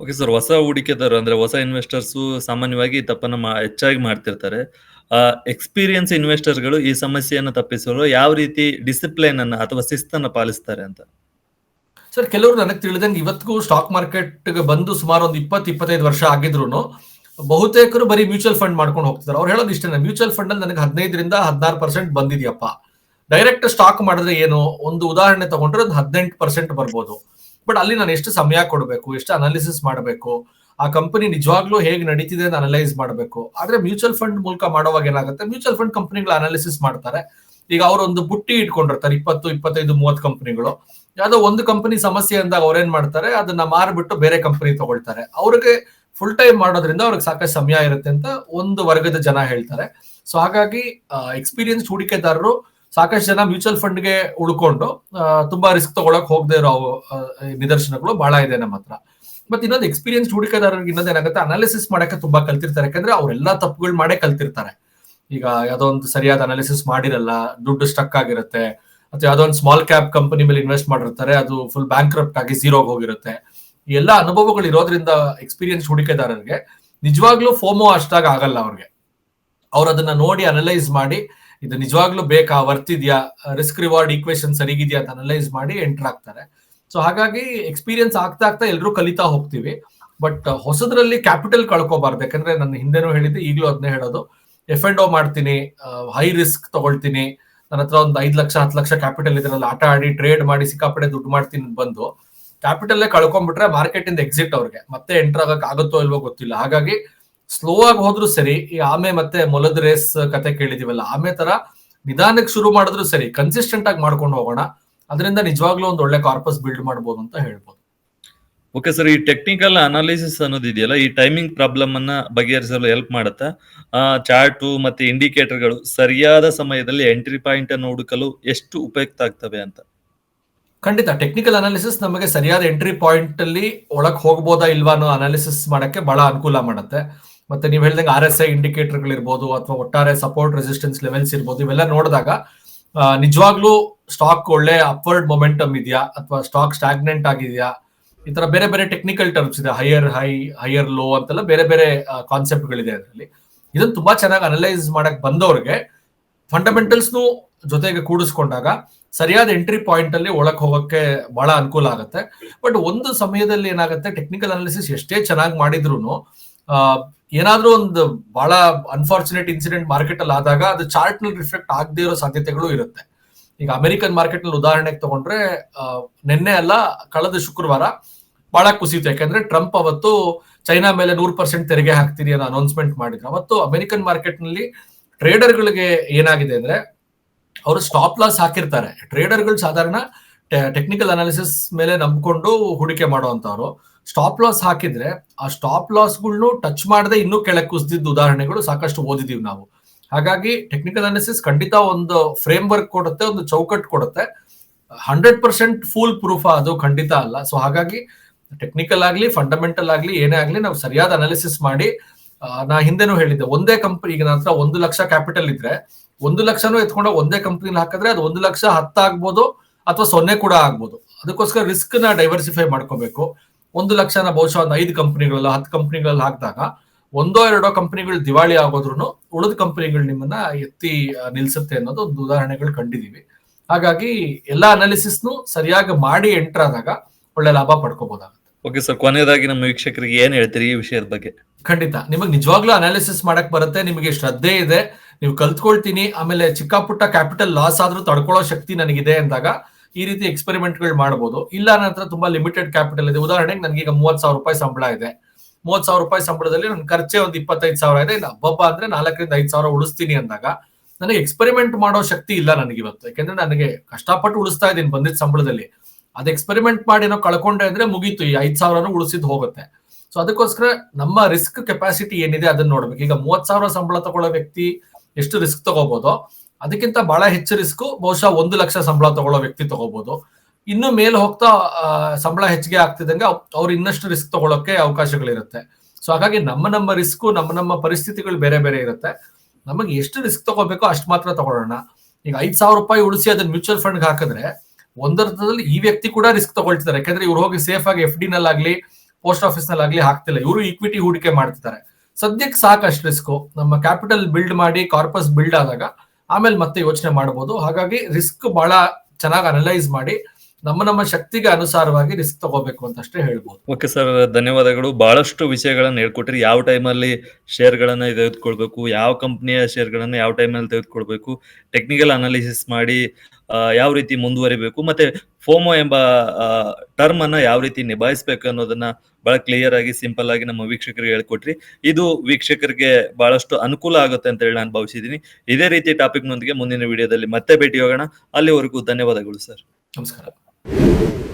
ಓಕೆ ಸರ್ ಹೊಸ ಹೂಡಿಕೆದಾರರು ಅಂದ್ರೆ ಹೊಸ ಇನ್ವೆಸ್ಟರ್ಸ್ ಸಾಮಾನ್ಯವಾಗಿ ತಪ್ಪನ್ನ ಹೆಚ್ಚಾಗಿ ಮಾಡ್ತಿರ್ತಾರೆ. ಎಕ್ಸ್ಪೀರಿಯನ್ಸ್ ಇನ್ವೆಸ್ಟರ್ಗಳು ಈ ಸಮಸ್ಯೆಯನ್ನು ತಪ್ಪಿಸಲು ಯಾವ ರೀತಿ ಡಿಸಿಪ್ಲೈನ್ ಅನ್ನ ಅಥವಾ ಶಿಸ್ತನ್ನು ಪಾಲಿಸ್ತಾರೆ ಅಂತ? ಸರ್, ಕೆಲವರು ನನಗೆ ತಿಳಿದಂಗೆ ಇವತ್ತಿಗೂ ಸ್ಟಾಕ್ ಮಾರ್ಕೆಟ್ ಬಂದು ಸುಮಾರು ಒಂದು ಇಪ್ಪತ್ತು, ಇಪ್ಪತ್ತೈದು ವರ್ಷ ಆಗಿದ್ರು ಬಹುತೇಕರು ಬರೀ ಮ್ಯೂಚುವಲ್ ಫಂಡ್ ಮಾಡ್ಕೊಂಡು ಹೋಗ್ತಾರೆ ಅವ್ರು ಹೇಳೋದು ಇಷ್ಟೇ ಮ್ಯೂಚುವಲ್ ಫಂಡ್ ಅಲ್ಲಿ ನನಗೆ ಹದಿನೈದರಿಂದ ಹದಿನಾರು ಪರ್ಸೆಂಟ್ ಬಂದಿದೆಯಪ್ಪ. ಡೈರೆಕ್ಟ್ ಸ್ಟಾಕ್ ಮಾಡಿದ್ರೆ ಏನು? ಒಂದು ಉದಾಹರಣೆ ತಗೊಂಡ್ರೆ ಒಂದು ಹದಿನೆಂಟು ಪರ್ಸೆಂಟ್ ಬರ್ಬೋದು. ಬಟ್ ಅಲ್ಲಿ ನಾನು ಎಷ್ಟು ಸಮಯ ಕೊಡಬೇಕು, ಎಷ್ಟು ಅನಾಲಿಸಿಸ್ ಮಾಡಬೇಕು, ಆ ಕಂಪನಿ ನಿಜವಾಗ್ಲೂ ಹೇಗೆ ನಡೀತಿದೆ ಅಂತ ಅನಲೈಸ್ ಮಾಡಬೇಕು. ಆದ್ರೆ ಮ್ಯೂಚುವಲ್ ಫಂಡ್ ಮೂಲಕ ಮಾಡುವಾಗ ಏನಾಗುತ್ತೆ? ಮ್ಯೂಚುವಲ್ ಫಂಡ್ ಕಂಪನಿಗಳು ಅನಾಲಿಸಿಸ್ ಮಾಡ್ತಾರೆ. ಈಗ ಅವರು ಒಂದು ಬುಟ್ಟಿ ಇಟ್ಕೊಂಡಿರ್ತಾರೆ, ಇಪ್ಪತ್ತು, ಇಪ್ಪತ್ತೈದು, ಮೂವತ್ತು ಕಂಪನಿಗಳು ಯಾವ್ದೋ ಒಂದು ಕಂಪನಿ ಸಮಸ್ಯೆ ಅಂದಾಗ ಅವ್ರೇನ್ ಮಾಡ್ತಾರೆ? ಅದನ್ನ ಮಾರ್ಬಿಟ್ಟು ಬೇರೆ ಕಂಪನಿ ತಗೊಳ್ತಾರೆ. ಅವ್ರಿಗೆ ಫುಲ್ ಟೈಮ್ ಮಾಡೋದ್ರಿಂದ ಅವ್ರಿಗೆ ಸಾಕಷ್ಟು ಸಮಯ ಇರುತ್ತೆ ಅಂತ ಒಂದು ವರ್ಗದ ಜನ ಹೇಳ್ತಾರೆ. ಸೊ ಹಾಗಾಗಿ ಎಕ್ಸ್ಪೀರಿಯನ್ಸ್ ಹೂಡಿಕೆದಾರರು ಸಾಕಷ್ಟು ಜನ ಮ್ಯೂಚುವಲ್ ಫಂಡ್ಗೆ ಉಳ್ಕೊಂಡು ತುಂಬಾ ರಿಸ್ಕ್ ತಗೊಳಕ್ ಹೋಗದೆ ಇರೋ ನಿದರ್ಶನಗಳು ಬಹಳ ಇದೆ ನಮ್ಮ ಹತ್ರ. ಮತ್ತೆ ಇನ್ನೊಂದು ಎಕ್ಸ್ಪೀರಿಯನ್ಸ್ ಹೂಡಿಕೆದಾರರಿಗೆ ಇನ್ನೊಂದೇನಾಗುತ್ತೆ ಅನಾಲಿಸಿಸ್ ಮಾಡಕ್ಕೆ ತುಂಬಾ ಕಲ್ತಿರ್ತಾರೆ. ಯಾಕಂದ್ರೆ ಅವರೆಲ್ಲ ತಪ್ಪುಗಳು ಮಾಡೇ ಕಲ್ತಿರ್ತಾರೆ. ಈಗ ಯಾವ್ದೋ ಒಂದು ಸರಿಯಾದ ಅನಾಲಿಸಿಸ್ ಮಾಡಿರಲ್ಲ, ದುಡ್ಡು ಸ್ಟಕ್ ಆಗಿರುತ್ತೆ ಅಥವಾ ಯಾವ್ದೋ ಒಂದು ಸ್ಮಾಲ್ ಕ್ಯಾಪ್ ಕಂಪನಿ ಮೇಲೆ ಇನ್ವೆಸ್ಟ್ ಮಾಡಿರ್ತಾರೆ, ಅದು ಫುಲ್ ಬ್ಯಾಂಕ್ ಆಗಿ ಝೀರೋಗೆ ಹೋಗಿರುತ್ತೆ. ಎಲ್ಲ ಅನುಭವಗಳು ಇರೋದ್ರಿಂದ ಎಕ್ಸ್ಪೀರಿಯನ್ಸ್ ಹೂಡಿಕೆದಾರರಿಗೆ ನಿಜವಾಗ್ಲೂ ಫೋಮೋ ಅಷ್ಟಾಗ ಆಗಲ್ಲ ಅವ್ರಿಗೆ. ಅವ್ರು ಅದನ್ನ ನೋಡಿ ಅನಲೈಸ್ ಮಾಡಿ, ಇದು ನಿಜವಾಗ್ಲೂ ಬೇಕಾ ವರ್ತಿದ್ಯಾ ರಿಸ್ಕ್ ರಿವಾರ್ಡ್ ಈಕ್ವೇಶನ್ ಸರಿಗಿದೆಯಾ ಅಂತ ಅನಲೈಸ್ ಮಾಡಿ ಎಂಟರ್ ಆಗ್ತಾರೆ. ಸೊ ಹಾಗಾಗಿ ಎಕ್ಸ್ಪೀರಿಯನ್ಸ್ ಆಗ್ತಾ ಆಗ್ತಾ ಎಲ್ಲರೂ ಕಲಿತಾ ಹೋಗ್ತೀವಿ. ಬಟ್ ಹೊಸದ್ರಲ್ಲಿ ಕ್ಯಾಪಿಟಲ್ ಕಳ್ಕೋಬಾರ್ದು. ಯಾಕಂದ್ರೆ ನನ್ನ ಹಿಂದೆನೂ ಹೇಳಿದ್ದೆ, ಈಗಲೂ ಅದನ್ನೇ ಹೇಳೋದು. ಎಫ್ ಅಂಡ್ ಓ ಮಾಡ್ತೀನಿ ಹೈ ರಿಸ್ಕ್ ತಗೊಳ್ತೀನಿ ನನ್ನ ಹತ್ರ ಒಂದು ಐದು ಲಕ್ಷ, ಹತ್ತು ಲಕ್ಷ ಕ್ಯಾಪಿಟಲ್ ಇದ್ರಲ್ಲಿ, ಆಟ ಆಡಿ ಟ್ರೇಡ್ ಮಾಡಿ, ಸಿಕ್ಕಾಪಟ್ಟೆ ದುಡ್ಡು ಮಾಡ್ತೀನಿ ಬಂದು ಕ್ಯಾಪಿಟಲ್ ಕಳ್ಕೊಂಡ್ಬಿಟ್ರೆ ಮಾರ್ಕೆಟ್ ಇಂದ ಎಕ್ಸಿಟ್ ಅವ್ರಿಗೆ. ಮತ್ತೆ ಎಂಟರ್ ಆಗಕ್ ಆಗುತ್ತೋ ಇಲ್ವೋ ಗೊತ್ತಿಲ್ಲ. ಹಾಗಾಗಿ ಸ್ಲೋ ಆಗಿ ಹೋದ್ರು ಸರಿ, ಈ ಆಮೆ ಮತ್ತೆ ಮೊಲದ ರೇಸ್ ಕತೆ ಕೇಳಿದಿವಲ್ಲ, ಆಮೆ ತರ ನಿಧಾನಕ್ಕೆ ಶುರು ಮಾಡಿದ್ರು ಸರಿ ಕನ್ಸಿಸ್ಟೆಂಟ್ ಆಗಿ ಮಾಡ್ಕೊಂಡು ಹೋಗೋಣ. ಅದರಿಂದ ನಿಜವಾಗ್ಲೂ ಒಂದು ಒಳ್ಳೆ ಕಾರ್ಪಸ್ ಬಿಲ್ಡ್ ಮಾಡ್ಬೋದು ಅಂತ ಹೇಳ್ಬೋದು. ಓಕೆ ಸರ್ ಈ ಟೆಕ್ನಿಕಲ್ ಅನಾಲಿಸಿಸ್ ಅನ್ನೋದು ಇದೆಯಲ್ಲ, ಈ ಟೈಮಿಂಗ್ ಪ್ರಾಬ್ಲಮ್ ಅನ್ನ ಬಗೆಹರಿಸಲು ಹೆಲ್ಪ್ ಮಾಡುತ್ತಾ? ಚಾರ್ಟು ಮತ್ತೆ ಇಂಡಿಕೇಟರ್ಗಳು ಸರಿಯಾದ ಸಮಯದಲ್ಲಿ ಎಂಟ್ರಿ ಪಾಯಿಂಟ್ ಅನ್ನು ಹುಡುಕಲು ಎಷ್ಟು ಉಪಯುಕ್ತ ಆಗ್ತವೆ ಅಂತ? ಖಂಡಿತ ಟೆಕ್ನಿಕಲ್ ಅನಾಲಿಸಿಸ್ ನಮಗೆ ಸರಿಯಾದ ಎಂಟ್ರಿ ಪಾಯಿಂಟ್ ಅಲ್ಲಿ ಒಳಗೆ ಹೋಗ್ಬೋದಾ ಇಲ್ವಾ ಅನ್ನೋ ಅನಾಲಿಸಿಸ್ ಮಾಡಕ್ಕೆ ಬಹಳ ಅನುಕೂಲ ಮಾಡುತ್ತೆ. ಮತ್ತೆ ನೀವು ಹೇಳಿದಂಗೆ ಆರ್ ಎಸ್ ಐ ಇಂಡಿಕೇಟರ್ಗಳು ಇರ್ಬೋದು ಅಥವಾ ಒಟ್ಟಾರೆ ಸಪೋರ್ಟ್ ರೆಸಿಸ್ಟೆನ್ಸ್ ಲೆವೆಲ್ಸ್ ಇರ್ಬೋದು, ಇವೆಲ್ಲ ನೋಡಿದಾಗ ನಿಜವಾಗ್ಲೂ ಸ್ಟಾಕ್ ಒಳ್ಳೆ ಅಪ್ವರ್ಡ್ ಮೊಮೆಂಟಮ್ ಇದೆಯಾ? ಅಥವಾ ಸ್ಟಾಕ್ ಸ್ಟಾಗ್ನೆಂಟ್ ಆಗಿದೆಯಾ? ಈ ತರ ಬೇರೆ ಬೇರೆ ಟೆಕ್ನಿಕಲ್ ಟರ್ಮ್ಸ್ ಇದೆ ಹೈಯರ್ ಹೈ ಹೈಯರ್ ಲೋ ಅಂತೆಲ್ಲ ಬೇರೆ ಬೇರೆ ಕಾನ್ಸೆಪ್ಟ್ಗಳಿದೆ ಅದರಲ್ಲಿ. ಇದನ್ನ ತುಂಬಾ ಚೆನ್ನಾಗಿ ಅನಲೈಸ್ ಮಾಡಕ್ ಬಂದವ್ರಿಗೆ ಫಂಡಮೆಂಟಲ್ಸ್ನು ಜೊತೆಗೆ ಕೂಡಿಸ್ಕೊಂಡಾಗ ಸರಿಯಾದ ಎಂಟ್ರಿ ಪಾಯಿಂಟ್ ಅಲ್ಲಿ ಒಳಕ್ ಹೋಗಕ್ಕೆ ಬಹಳ ಅನುಕೂಲ ಆಗುತ್ತೆ. ಬಟ್ ಒಂದು ಸಮಯದಲ್ಲಿ ಏನಾಗುತ್ತೆ ಟೆಕ್ನಿಕಲ್ ಅನಾಲಿಸಿಸ್ ಎಷ್ಟೇ ಚೆನ್ನಾಗಿ ಮಾಡಿದ್ರು ಏನಾದ್ರೂ ಒಂದು ಬಹಳ ಅನ್ಫಾರ್ಚುನೇಟ್ ಇನ್ಸಿಡೆಂಟ್ ಮಾರ್ಕೆಟ್ ಅಲ್ಲಿ ಆದಾಗ ಅದು ಚಾರ್ಟ್ನಲ್ಲಿ ರಿಫ್ಲೆಕ್ಟ್ ಆಗದೆ ಇರೋ ಸಾಧ್ಯತೆಗಳು ಇರುತ್ತೆ. ಈಗ ಅಮೆರಿಕನ್ ಮಾರ್ಕೆಟ್ನಲ್ಲಿ ಉದಾಹರಣೆಗೆ ತಗೊಂಡ್ರೆ ನಿನ್ನೆ ಅಲ್ಲ ಕಳೆದ ಶುಕ್ರವಾರ ಬಹಳ ಕುಸಿತು. ಯಾಕಂದ್ರೆ ಟ್ರಂಪ್ ಅವತ್ತು ಚೈನಾ ಮೇಲೆ ನೂರು ಪರ್ಸೆಂಟ್ ತೆರಿಗೆ ಹಾಕ್ತೀರಿ ಅನ್ನೋ ಅನೌನ್ಸ್ಮೆಂಟ್ ಮಾಡಿದ್ರು. ಅವತ್ತು ಅಮೆರಿಕನ್ ಮಾರ್ಕೆಟ್ನಲ್ಲಿ ಟ್ರೇಡರ್ಗಳಿಗೆ ಏನಾಗಿದೆ ಅಂದ್ರೆ, ಅವರು ಸ್ಟಾಪ್ ಲಾಸ್ ಹಾಕಿರ್ತಾರೆ. ಟ್ರೇಡರ್ಗಳು ಸಾಧಾರಣ ಟೆಕ್ನಿಕಲ್ ಅನಾಲಿಸಿಸ್ ಮೇಲೆ ನಂಬ್ಕೊಂಡು ಹೂಡಿಕೆ ಮಾಡುವಂತವ್ರು ಸ್ಟಾಪ್ ಲಾಸ್ ಹಾಕಿದ್ರೆ ಆ ಸ್ಟಾಪ್ ಲಾಸ್ಗಳನ್ನು ಟಚ್ ಮಾಡದೆ ಇನ್ನೂ ಕೆಳಗೆ ಕುಸಿದಿದ್ದ ಉದಾಹರಣೆಗಳು ಸಾಕಷ್ಟು ಓದಿದೀವಿ ನಾವು. ಹಾಗಾಗಿ ಟೆಕ್ನಿಕಲ್ ಅನಾಲಿಸಿಸ್ ಖಂಡಿತ ಒಂದು ಫ್ರೇಮ್ ವರ್ಕ್ ಕೊಡುತ್ತೆ, ಒಂದು ಚೌಕಟ್ಟು ಕೊಡುತ್ತೆ. ಹಂಡ್ರೆಡ್ ಪರ್ಸೆಂಟ್ ಫುಲ್ ಪ್ರೂಫ್ ಅದು ಖಂಡಿತ ಅಲ್ಲ. ಸೊ ಹಾಗಾಗಿ ಟೆಕ್ನಿಕಲ್ ಆಗಲಿ ಫಂಡಮೆಂಟಲ್ ಆಗಲಿ, ಏನೇ ಆಗಲಿ ನಾವು ಸರಿಯಾದ ಅನಾಲಿಸಿಸ್ ಮಾಡಿ ನಾ ಹಿಂದೆನೂ ಹೇಳಿದ್ದೆ, ಒಂದೇ ಕಂಪನಿ ಈಗ ನನ್ನ ಹತ್ರ ಒಂದು ಲಕ್ಷ ಕ್ಯಾಪಿಟಲ್ ಇದ್ರೆ, ಒಂದು ಲಕ್ಷನೂ ಎತ್ಕೊಂಡು ಒಂದೇ ಕಂಪನಿಲಿ ಹಾಕಿದ್ರೆ ಅದು ಒಂದು ಲಕ್ಷ ಹತ್ತಾಗ್ಬೋದು ಅಥವಾ ಸೊನ್ನೆ ಕೂಡ ಆಗ್ಬೋದು. ಅದಕ್ಕೋಸ್ಕರ ರಿಸ್ಕ್ ಡೈವರ್ಸಿಫೈ ಮಾಡ್ಕೋಬೇಕು. ಒಂದು ಲಕ್ಷನ ಬಹುಶಃ ಒಂದು ಐದು ಕಂಪ್ನಿಗಳಲ್ಲ ಹತ್ತು ಕಂಪ್ನಿಗಳಲ್ಲಿ ಹಾಕಿದಾಗ ಒಂದೋ ಎರಡೋ ಕಂಪನಿಗಳು ದಿವಾಳಿ ಆಗೋದ್ರು ಉಳಿದ ಕಂಪನಿಗಳು ನಿಮ್ಮನ್ನ ಎತ್ತಿ ನಿಲ್ಸುತ್ತೆ ಅನ್ನೋದು ಒಂದು ಉದಾಹರಣೆಗಳು ಕಂಡಿದೀವಿ. ಹಾಗಾಗಿ ಎಲ್ಲಾ ಅನಾಲಿಸಿಸ್ನು ಸರಿಯಾಗಿ ಮಾಡಿ ಎಂಟರ್ ಆದಾಗ ಒಳ್ಳೆ ಲಾಭ ಪಡ್ಕೋಬಹುದಾಗುತ್ತೆ ಓಕೆ ಸರ್ ಕೊನೆಯದಾಗಿ ನಮ್ಮ ವೀಕ್ಷಕರಿಗೆ ಏನ್ ಹೇಳ್ತೀರಿ ಈ ವಿಷಯದ ಬಗ್ಗೆ? ಖಂಡಿತ. ನಿಮಗೆ ನಿಜವಾಗ್ಲೂ ಅನಾಲಿಸಿಸ್ ಮಾಡಕ್ ಬರುತ್ತೆ ನಿಮಗೆ ಶ್ರದ್ಧೆ ಇದೆ ನೀವು ಕಲ್ತ್ಕೊಳ್ತೀನಿ ಆಮೇಲೆ ಚಿಕ್ಕ ಪುಟ್ಟ ಕ್ಯಾಪಿಟಲ್ ಲಾಸ್ ಆದ್ರೂ ತಡ್ಕೊಳ್ಳೋ ಶಕ್ತಿ ನನಗಿದೆ ಅಂದಾಗ ಈ ರೀತಿ ಎಕ್ಸ್ಪೆರಿಮೆಂಟ್ಗಳು ಮಾಡಬಹುದು ಇಲ್ಲ ನನ್ನ ಹತ್ರ ತುಂಬಾ ಲಿಮಿಟೆಡ್ ಕ್ಯಾಪಿಟಲ್ ಇದೆ. ಉದಾಹರಣೆಗೆ ನನಗೆ ಈಗ ಮೂವತ್ ಸಾವಿರ ರೂಪಾಯಿ ಸಂಬಳ ಇದೆ. ಮೂವತ್ ಸಾವಿರ ರೂಪಾಯಿ ಸಂಬಳದಲ್ಲಿ ನನ್ನ ಖರ್ಚೆ ಒಂದು ಇಪ್ಪತ್ತೈದು ಸಾವಿರ ಇದೆ. ಇಲ್ಲ ಹಬ್ಬಬ್ಬ ಅಂದ್ರೆ ನಾಲ್ಕರಿಂದ ಐದು ಸಾವಿರ ಉಳಿಸ್ತೀನಿ ಅಂದಾಗ ನನಗೆ ಎಕ್ಸ್ಪೆರಿಮೆಂಟ್ ಮಾಡೋ ಶಕ್ತಿ ಇಲ್ಲ ನನಗೆ ಇವತ್ತು. ಯಾಕೆಂದ್ರೆ ನನಗೆ ಕಷ್ಟಪಟ್ಟು ಉಳಿಸ್ತಾ ಇದ್ದೀನಿ ಬಂದಿದ್ದ ಸಂಬಳದಲ್ಲಿ. ಅದು ಎಕ್ಸ್ಪೆರಿಮೆಂಟ್ ಮಾಡಿ ನಾವು ಕಳ್ಕೊಂಡೆ ಅಂದ್ರೆ ಮುಗೀತು. ಈ ಐದು ಸಾವಿರನೂ ಉಳಿಸಿದ್ ಹೋಗುತ್ತೆ. ಸೊ ಅದಕ್ಕೋಸ್ಕರ ನಮ್ಮ ರಿಸ್ಕ್ ಕೆಪಾಸಿಟಿ ಏನಿದೆ ಅದನ್ನ ನೋಡ್ಬೇಕು. ಈಗ ಮೂವತ್ ಸಾವಿರ ಸಂಬಳ ತಗೊಳ್ಳೋ ವ್ಯಕ್ತಿ ಎಷ್ಟು ರಿಸ್ಕ್ ತಗೋಬಹುದು ಅದಕ್ಕಿಂತ ಬಹಳ ಹೆಚ್ಚು ರಿಸ್ಕ್ ಬಹುಶಃ ಒಂದು ಲಕ್ಷ ಸಂಬಳ ತಗೊಳ್ಳೋ ವ್ಯಕ್ತಿ ತಗೋಬಹುದು ಇನ್ನು ಮೇಲೆ ಹೋಗ್ತಾ ಸಂಬಳ ಹೆಚ್ಚಿಗೆ ಆಗ್ತಿದ್ದಂಗೆ ಅವ್- ಅವ್ರು ಇನ್ನಷ್ಟು ರಿಸ್ಕ್ ತಗೊಳ್ಳೋಕೆ ಅವಕಾಶಗಳಿರುತ್ತೆ. ಸೊ ಹಾಗಾಗಿ ನಮ್ಮ ನಮ್ಮ ರಿಸ್ಕ್ ನಮ್ಮ ನಮ್ಮ ಪರಿಸ್ಥಿತಿಗಳು ಬೇರೆ ಬೇರೆ ಇರುತ್ತೆ. ನಮಗೆ ಎಷ್ಟು ರಿಸ್ಕ್ ತಗೋಬೇಕೋ ಅಷ್ಟು ಮಾತ್ರ ತಗೊಳ್ಳೋಣ. ಈಗ ಐದ್ ಸಾವಿರ ರೂಪಾಯಿ ಉಳಿಸಿ ಅದನ್ನ ಮ್ಯೂಚುವಲ್ ಫಂಡ್ ಹಾಕಿದ್ರೆ ಒಂದರ್ಥದಲ್ಲಿ ಈ ವ್ಯಕ್ತಿ ಕೂಡ ರಿಸ್ಕ್ ತಗೊಳ್ತಿದ್ದಾರೆ. ಯಾಕಂದ್ರೆ ಇವ್ರು ಹೋಗಿ ಸೇಫ್ ಆಗಿ ಎಫ್ ಡಿ ನಲ್ಲಾಗ್ಲಿ ಪೋಸ್ಟ್ ಆಫೀಸ್ ನಲ್ಲಾಗ್ಲಿ ಹಾಕ್ತಿಲ್ಲ. ಇವರು ಈಕ್ವಿಟಿ ಹೂಡಿಕೆ ಮಾಡ್ತಿದ್ದಾರೆ. ಸದ್ಯಕ್ಕೆ ಸಾಕಷ್ಟು ರಿಸ್ಕು ನಮ್ಮ ಕ್ಯಾಪಿಟಲ್ ಬಿಲ್ಡ್ ಮಾಡಿ ಕಾರ್ಪಸ್ ಬಿಲ್ಡ್ ಆದಾಗ ಆಮೇಲೆ ಮತ್ತೆ ಯೋಚನೆ ಮಾಡಬಹುದು ಹಾಗಾಗಿ ರಿಸ್ಕ್ ಬಹಳ ಚೆನ್ನಾಗಿ ಅನಲೈಸ್ ಮಾಡಿ ನಮ್ಮ ನಮ್ಮ ಶಕ್ತಿಗೆ ಅನುಸಾರವಾಗಿ ರಿಸ್ಕ್ ತಗೋಬೇಕು ಅಂತ ಅಷ್ಟೇ ಹೇಳ್ಬೋದು. ಓಕೆ ಸರ್ ಧನ್ಯವಾದಗಳು. ಬಹಳಷ್ಟು ವಿಷಯಗಳನ್ನ ಹೇಳ್ಕೊಟ್ರಿ. ಯಾವ ಟೈಮಲ್ಲಿ ಶೇರ್ಗಳನ್ನ ತೆಗೆದುಕೊಳ್ಬೇಕು ಯಾವ ಕಂಪ್ನಿಯ ಶೇರ್ಗಳನ್ನ ಯಾವ ಟೈಮಲ್ಲಿ ತೆಗೆದುಕೊಳ್ಬೇಕು ಟೆಕ್ನಿಕಲ್ ಅನಾಲಿಸಿಸ್ ಮಾಡಿ ಯಾವ ರೀತಿ ಮುಂದುವರಿಬೇಕು ಮತ್ತೆ ಫೋಮೋ ಎಂಬ ಟರ್ಮ್ ಅನ್ನ ಯಾವ ರೀತಿ ನಿಭಾಯಿಸಬೇಕು ಅನ್ನೋದನ್ನ ಬಹಳ ಕ್ಲಿಯರ್ ಆಗಿ ಸಿಂಪಲ್ ಆಗಿ ನಮ್ಮ ವೀಕ್ಷಕರಿಗೆ ಹೇಳ್ಕೊಟ್ರಿ. ಇದು ವೀಕ್ಷಕರಿಗೆ ಬಹಳಷ್ಟು ಅನುಕೂಲ ಆಗುತ್ತೆ ಅಂತ ಹೇಳಿ ನಾನು ಭಾವಿಸಿದ್ದೀನಿ. ಇದೇ ರೀತಿ ಟಾಪಿಕ್ ನೊಂದಿಗೆ ಮುಂದಿನ ವಿಡಿಯೋದಲ್ಲಿ ಮತ್ತೆ ಭೇಟಿ ಹೋಗೋಣ. ಅಲ್ಲಿವರೆಗೂ ಧನ್ಯವಾದಗಳು ಸರ್. ನಮಸ್ಕಾರ. you